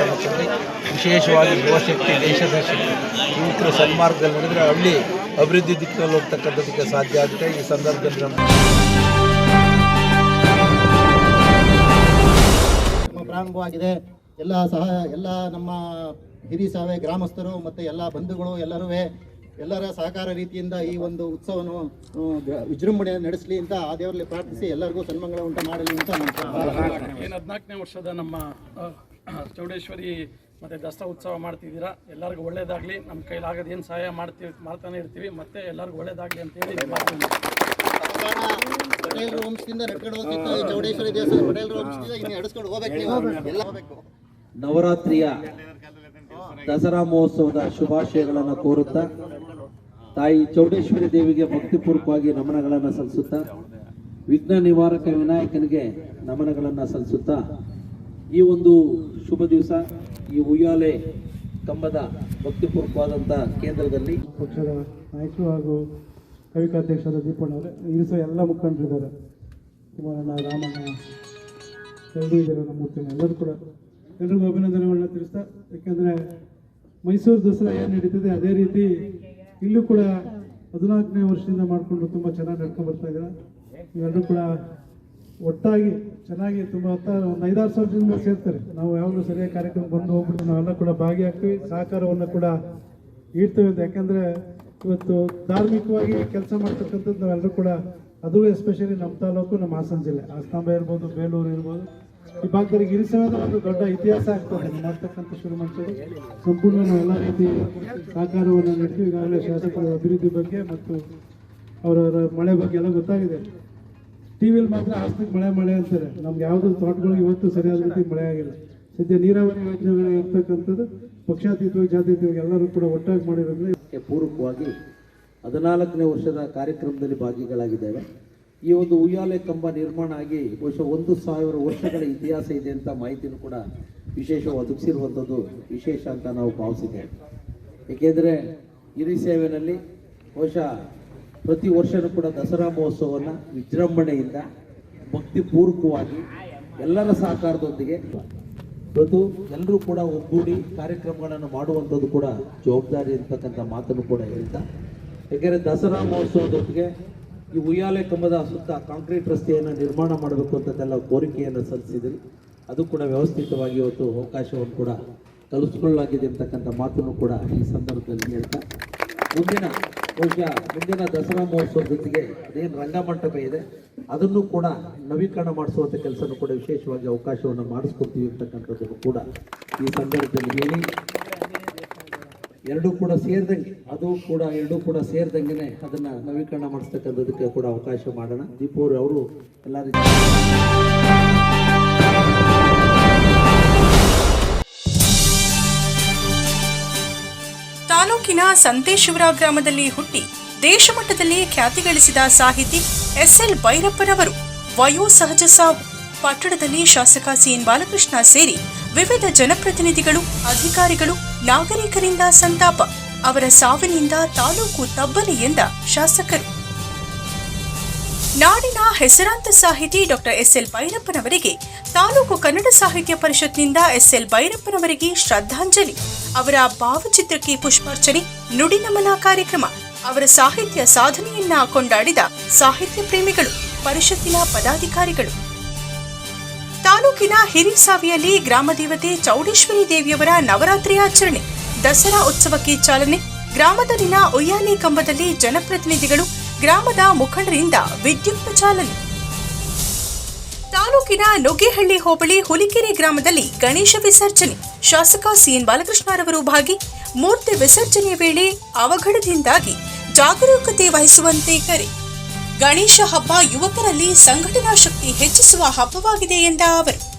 ಸಮಸ್ಯೆಯಲ್ಲಿ ವಿಶೇಷವಾಗಿ ಯುವಶಕ್ತಿ ದೇಶದ ಶಕ್ತಿ ಯುವಕರು ಸನ್ಮಾರ್ಗದಲ್ಲಿ ನಡೆದರೆ ಹಳ್ಳಿ ಅಭಿವೃದ್ಧಿ ದಿಕ್ಕಿನಲ್ಲಿ ಹೋಗ್ತಕ್ಕಂಥದಕ್ಕೆ ಸಾಧ್ಯ ಆಗುತ್ತೆ. ಈ ಸಂದರ್ಭದಲ್ಲಿ ನಮ್ಮ ನಮ್ಮ ಪ್ರಾರಂಭವಾಗಿದೆ. ಎಲ್ಲ ಸಹ ಎಲ್ಲ ನಮ್ಮ ಹಿರಿ ಸಾವೆ ಗ್ರಾಮಸ್ಥರು ಮತ್ತು ಎಲ್ಲ ಬಂಧುಗಳು ಎಲ್ಲರೂ ಎಲ್ಲರ ಸಹಕಾರ ರೀತಿಯಿಂದ ಈ ಒಂದು ಉತ್ಸವವನ್ನು ವಿಜೃಂಭಣೆ ನಡೆಸಲಿ ಅಂತ ಆ ದೇವರಲ್ಲಿ ಪ್ರಾರ್ಥಿಸಿ ಎಲ್ಲರಿಗೂ ಸನ್ಮಂಗಳ ಉಂಟು ಮಾಡಲಿ ಅಂತ ಏನು ಹದಿನಾಲ್ಕನೇ ವರ್ಷದ ನಮ್ಮ ಚೌಡೇಶ್ವರಿ ಮತ್ತು ದಸರಾ ಉತ್ಸವ ಮಾಡ್ತಿದ್ದೀರಾ? ಎಲ್ಲರಿಗೂ ಒಳ್ಳೇದಾಗಲಿ. ನಮ್ಮ ಕೈಲಾಗದ ಏನು ಸಹಾಯ ಮಾಡ್ತೀವಿ ಮಾಡ್ತಾನೆ ಇರ್ತೀವಿ. ಮತ್ತೆ ಎಲ್ಲರಿಗೂ ಒಳ್ಳೇದಾಗಲಿ ಅಂತೇಳಿ ಹೇಳಿ ಮಾಡ್ತೀನಿ ಪಟೇಲ್ ವಂಶದಿಂದ ನಡ್ಕೊಂಡು ಹೋಗ್ತಿತ್ತು ಈ ಚೌಡೇಶ್ವರಿ ದೇವಸ್ಥಾನ ಪಟೇಲ್ ವಂಶದಿಂದ ಇನ್ನು ನಡೆಸ್ಕೊಂಡು ಹೋಗ್ಬೇಕು ನೀವು. ಎಲ್ಲ ಹೋಗ್ಬೇಕು ನವರಾತ್ರಿಯ ದಸರಾ ಮಹೋತ್ಸವದ ಶುಭಾಶಯಗಳನ್ನು ಕೋರುತ್ತಾ, ತಾಯಿ ಚೌಡೇಶ್ವರಿ ದೇವಿಗೆ ಭಕ್ತಿಪೂರ್ವಕವಾಗಿ ನಮನಗಳನ್ನು ಸಲ್ಲಿಸುತ್ತಾ, ವಿಘ್ನ ನಿವಾರಕ ವಿನಾಯಕನಿಗೆ ನಮನಗಳನ್ನು ಸಲ್ಲಿಸುತ್ತಾ, ಈ ಒಂದು ಶುಭ ದಿವಸ, ಈ ಉಯ್ಯಾಲೆ ಕಂಬದ ಭಕ್ತಿಪೂರ್ವಕವಾದಂಥ ಕೇಂದ್ರದಲ್ಲಿ ಪಕ್ಷದ ನಾಯಕರು ಹಾಗೂ ಕವಿಕಾಧ್ಯಕ್ಷರಾದ ದೀಪಣ್ಣವರೇ ಈ ಸಹ ಎಲ್ಲ ಮುಖಂಡರಿದ್ದಾರೆ ಕುಮಾರಣ್ಣ, ರಾಮಣ್ಣ ಎಲ್ಲರೂ ಇದ್ದಾರೆ, ನಮ್ಮ ಎಲ್ಲರೂ ಕೂಡ ಎಲ್ರಿಗೂ ಅಭಿನಂದನೆಗಳನ್ನ ತಿಳಿಸ್ತಾ, ಯಾಕೆಂದರೆ ಮೈಸೂರು ದಸರಾ ಏನು ನಡೀತದೆ ಅದೇ ರೀತಿ ಇಲ್ಲೂ ಕೂಡ ಹದಿನಾಲ್ಕನೇ ವರ್ಷದಿಂದ ಮಾಡಿಕೊಂಡು ತುಂಬ ಚೆನ್ನಾಗಿ ನಡ್ಕೊಂಡು ಬರ್ತಾ ಇದ್ದಾರೆ? ನೀವೆಲ್ಲರೂ ಕೂಡ ಒಟ್ಟಾಗಿ ಚೆನ್ನಾಗಿ ತುಂಬ ಹತ್ತಾರು ಒಂದು ಐದಾರು ಸಾವಿರ ಜನ ಸೇರ್ತಾರೆ. ನಾವು ಯಾವಾಗಲೂ ಸರಿಯಾಗಿ ಕಾರ್ಯಕ್ರಮ ಬಂದು ಹೋಗ್ಬಿಟ್ಟು ನಾವೆಲ್ಲ ಕೂಡ ಭಾಗಿಯಾಗ್ತೀವಿ. ಸಹಕಾರವನ್ನು ಕೂಡ ನೀಡ್ತೇವೆ ಅಂತ. ಯಾಕೆಂದರೆ ಇವತ್ತು ಧಾರ್ಮಿಕವಾಗಿ ಕೆಲಸ ಮಾಡ್ತಕ್ಕಂಥದ್ದು ನಾವೆಲ್ಲರೂ ಕೂಡ ಅದು ಎಸ್ಪೆಷಲಿ ನಮ್ಮ ತಾಲೂಕು ನಮ್ಮ ಹಾಸನ ಜಿಲ್ಲೆ. ಆಸ್ತಂಬ ಇರ್ಬೋದು ಬೇಲೂರು ಇರ್ಬೋದು. ಈ ಭಾಗದಲ್ಲಿ ಇರಿಸೋದು ಒಂದು ದೊಡ್ಡ ಇತಿಹಾಸ ಆಗ್ತದೆ. ಮಾಡ್ತಕ್ಕಂಥ ಶುರು ಮಾಡ್ತೀವಿ ಸಂಪೂರ್ಣ ನಾವು ಎಲ್ಲ ರೀತಿ ಸಹಕಾರವನ್ನು ನೀಡ್ತೀವಿ. ಈಗಾಗಲೇ ಶಾಸಕರ ಅಭಿವೃದ್ಧಿ ಬಗ್ಗೆ ಮತ್ತು ಅವರವರ ಮಳೆ ಬಗ್ಗೆ ಎಲ್ಲ ಗೊತ್ತಾಗಿದೆ. ವಿಲಿ ಮಾತ್ರ ಆಸ್ತಿಗೆ ಮಳೆ ಮಳೆ ಅಂತಾರೆ. ನಮ್ಗೆ ಯಾವುದೋ ತೋಟಗಳಿಗೆ ಇವತ್ತು ಸರಿಯಾದ ರೀತಿ ಮಳೆ ಆಗಿಲ್ಲ. ಸದ್ಯ ನೀರಾವರಿ ಯೋಜನೆಗಳು ಇರ್ತಕ್ಕಂಥದ್ದು ಪಕ್ಷಾತೀತವಾಗಿ ಜಾತ್ಯತೀತವಾಗಿ ಎಲ್ಲರೂ ಕೂಡ ಒಟ್ಟಾಗಿ ಪೂರ್ವಕವಾಗಿ ಪೂರಕವಾಗಿ ಹದಿನಾಲ್ಕನೇ ವರ್ಷದ ಕಾರ್ಯಕ್ರಮದಲ್ಲಿ ಭಾಗಿಗಳಾಗಿದ್ದೇವೆ. ಈ ಒಂದು ಉಯ್ಯಾಲೆ ಕಂಬ ನಿರ್ಮಾಣ ಆಗಿ ಬಹುಶಃ ಒಂದು ಸಾವಿರ ವರ್ಷಗಳ ಇತಿಹಾಸ ಇದೆ ಅಂತ ಮಾಹಿತಿನೂ ಕೂಡ ವಿಶೇಷ ಒದಗಿಸಿರುವಂಥದ್ದು ವಿಶೇಷ ಅಂತ ನಾವು ಭಾವಿಸಿದ್ದೇವೆ. ಏಕೆಂದರೆ ಹಿರಿ ಸೇವೆಯಲ್ಲಿ ಬಹುಶಃ ಪ್ರತಿ ವರ್ಷವೂ ಕೂಡ ದಸರಾ ಮಹೋತ್ಸವವನ್ನು ವಿಜೃಂಭಣೆಯಿಂದ ಭಕ್ತಿಪೂರ್ವಕವಾಗಿ ಎಲ್ಲರ ಸಹಕಾರದೊಂದಿಗೆ ಇವತ್ತು ಎಲ್ಲರೂ ಕೂಡ ಒಗ್ಗೂಡಿ ಕಾರ್ಯಕ್ರಮಗಳನ್ನು ಮಾಡುವಂಥದ್ದು ಕೂಡ ಜವಾಬ್ದಾರಿ ಅಂತಕ್ಕಂಥ ಮಾತನ್ನು ಕೂಡ ಹೇಳ್ತಾ ಯಾಕೆಂದರೆ ದಸರಾ ಮಹೋತ್ಸವದೊಟ್ಟಿಗೆ ಈ ಉಯ್ಯಾಲೆ ಕಂಬದ ಸುತ್ತ ಕಾಂಕ್ರೀಟ್ ರಸ್ತೆಯನ್ನು ನಿರ್ಮಾಣ ಮಾಡಬೇಕು ಅಂತದೆಲ್ಲ ಕೋರಿಕೆಯನ್ನು ಸಲ್ಲಿಸಿದ್ರಿ. ಅದು ಕೂಡ ವ್ಯವಸ್ಥಿತವಾಗಿ ಇವತ್ತು ಅವಕಾಶವನ್ನು ಕೂಡ ಕಲಿಸ್ಕೊಳ್ಳಲಾಗಿದೆ ಅಂತಕ್ಕಂಥ ಮಾತನ್ನು ಕೂಡ ಈ ಸಂದರ್ಭದಲ್ಲಿ ಹೇಳ್ತಾ. ಮುಂದಿನ ಬಹುಶಃ ಮುಂದಿನ ದಸರಾ ಮಹೋತ್ಸವದ ಜೊತೆಗೆ ಅದೇನು ರಂಗಮಂಟಪ ಇದೆ, ಅದನ್ನು ಕೂಡ ನವೀಕರಣ ಮಾಡಿಸುವಂಥ ಕೆಲಸನೂ ಕೂಡ ವಿಶೇಷವಾಗಿ ಅವಕಾಶವನ್ನು ಮಾಡಿಸ್ಕೊಡ್ತೀವಿ ಅಂತಕ್ಕಂಥದ್ದನ್ನು ಕೂಡ ಈ ಸಂದರ್ಭದಲ್ಲಿ ಹೇಳಿ. ಎರಡೂ ಕೂಡ ಸೇರಿದಂಗೆ, ಅದು ಕೂಡ ಎರಡೂ ಕೂಡ ಸೇರಿದಂಗೆ ಅದನ್ನ ನವೀಕರಣ ಮಾಡಿಸ್ತಕ್ಕಂಥದಕ್ಕೆ ಕೂಡ ಅವಕಾಶ ಮಾಡೋಣ. ದೀಪೂರ್ ಅವರು ಎಲ್ಲ ತಾಲೂಕಿನ ಸಂತೇಶ್ವರ ಗ್ರಾಮದಲ್ಲಿ ಹುಟ್ಟಿ ದೇಶಮಟ್ಟದಲ್ಲಿ ಖ್ಯಾತಿ ಗಳಿಸಿದ ಸಾಹಿತಿ ಎಸ್ ಎಲ್ ಭೈರಪ್ಪನವರು ವಯೋಸಹಜ ಸಾವು. ಪಟ್ಟಣದಲ್ಲಿ ಶಾಸಕ ಸಿಎನ್ ಬಾಲಕೃಷ್ಣ ಸೇರಿ ವಿವಿಧ ಜನಪ್ರತಿನಿಧಿಗಳು, ಅಧಿಕಾರಿಗಳು, ನಾಗರಿಕರಿಂದ ಸಂತಾಪ, ಅವರ ಸಾವಿನಿಂದ ತಾಲೂಕು ತಬ್ಬಲಿ ಎಂದ ಶಾಸಕರು. ನಾಡಿನ ಹೆಸರಾಂತ ಸಾಹಿತಿ ಡಾಕ್ಟರ್ ಎಸ್ಎಲ್ ಭೈರಪ್ಪನವರಿಗೆ, ತಾಲೂಕು ಕನ್ನಡ ಸಾಹಿತ್ಯ ಪರಿಷತ್ನಿಂದ ಎಸ್ಎಲ್ ಭೈರಪ್ಪನವರಿಗೆ ಶ್ರದ್ಧಾಂಜಲಿ. ಅವರ ಭಾವಚಿತ್ರಕ್ಕೆ ಪುಷ್ಪಾರ್ಚನೆ ನುಡಿನಮನ ಕಾರ್ಯಕ್ರಮ, ಅವರ ಸಾಹಿತ್ಯ ಸಾಧನೆಯನ್ನ ಕೊಂಡಾಡಿದ ಸಾಹಿತ್ಯ ಪ್ರೇಮಿಗಳು, ಪರಿಷತ್ತಿನ ಪದಾಧಿಕಾರಿಗಳು. ತಾಲೂಕಿನ ಹಿರಿಸಾವಿಯಲ್ಲಿ ಗ್ರಾಮ ದೇವತೆ ಚೌಡೇಶ್ವರಿ ದೇವಿಯವರ ನವರಾತ್ರಿ ಆಚರಣೆ, ದಸರಾ ಉತ್ಸವಕ್ಕೆ ಚಾಲನೆ ಗ್ರಾಮದಲ್ಲಿನ ಉಯ್ಯಾಲೆ ಕಂಬದಲ್ಲಿ ಜನಪ್ರತಿನಿಧಿಗಳು, ಗ್ರಾಮದ ಮುಖಂಡರಿಂದ ವಿದ್ಯುಕ್ತ ಚಾಲನೆ. ತಾಲೂಕಿನ ನುಗ್ಗೇಹಳ್ಳಿ ಹೋಬಳಿ ಹುಲಿಕೆರೆ ಗ್ರಾಮದಲ್ಲಿ ಗಣೇಶ ವಿಸರ್ಜನೆ, ಶಾಸಕ ಸಿಎನ್ ಬಾಲಕೃಷ್ಣರವರು ಭಾಗಿ, ಮೂರ್ತಿ ವಿಸರ್ಜನೆ ವೇಳೆ ಅವಘಡದಿಂದಾಗಿ ಜಾಗರೂಕತೆ ವಹಿಸುವಂತೆ ಕರೆ. ಗಣೇಶ ಹಬ್ಬ ಯುವಕರಲ್ಲಿ ಸಂಘಟನಾ ಶಕ್ತಿ ಹೆಚ್ಚಿಸುವ ಹಬ್ಬವಾಗಿದೆ ಎಂದ ಅವರು.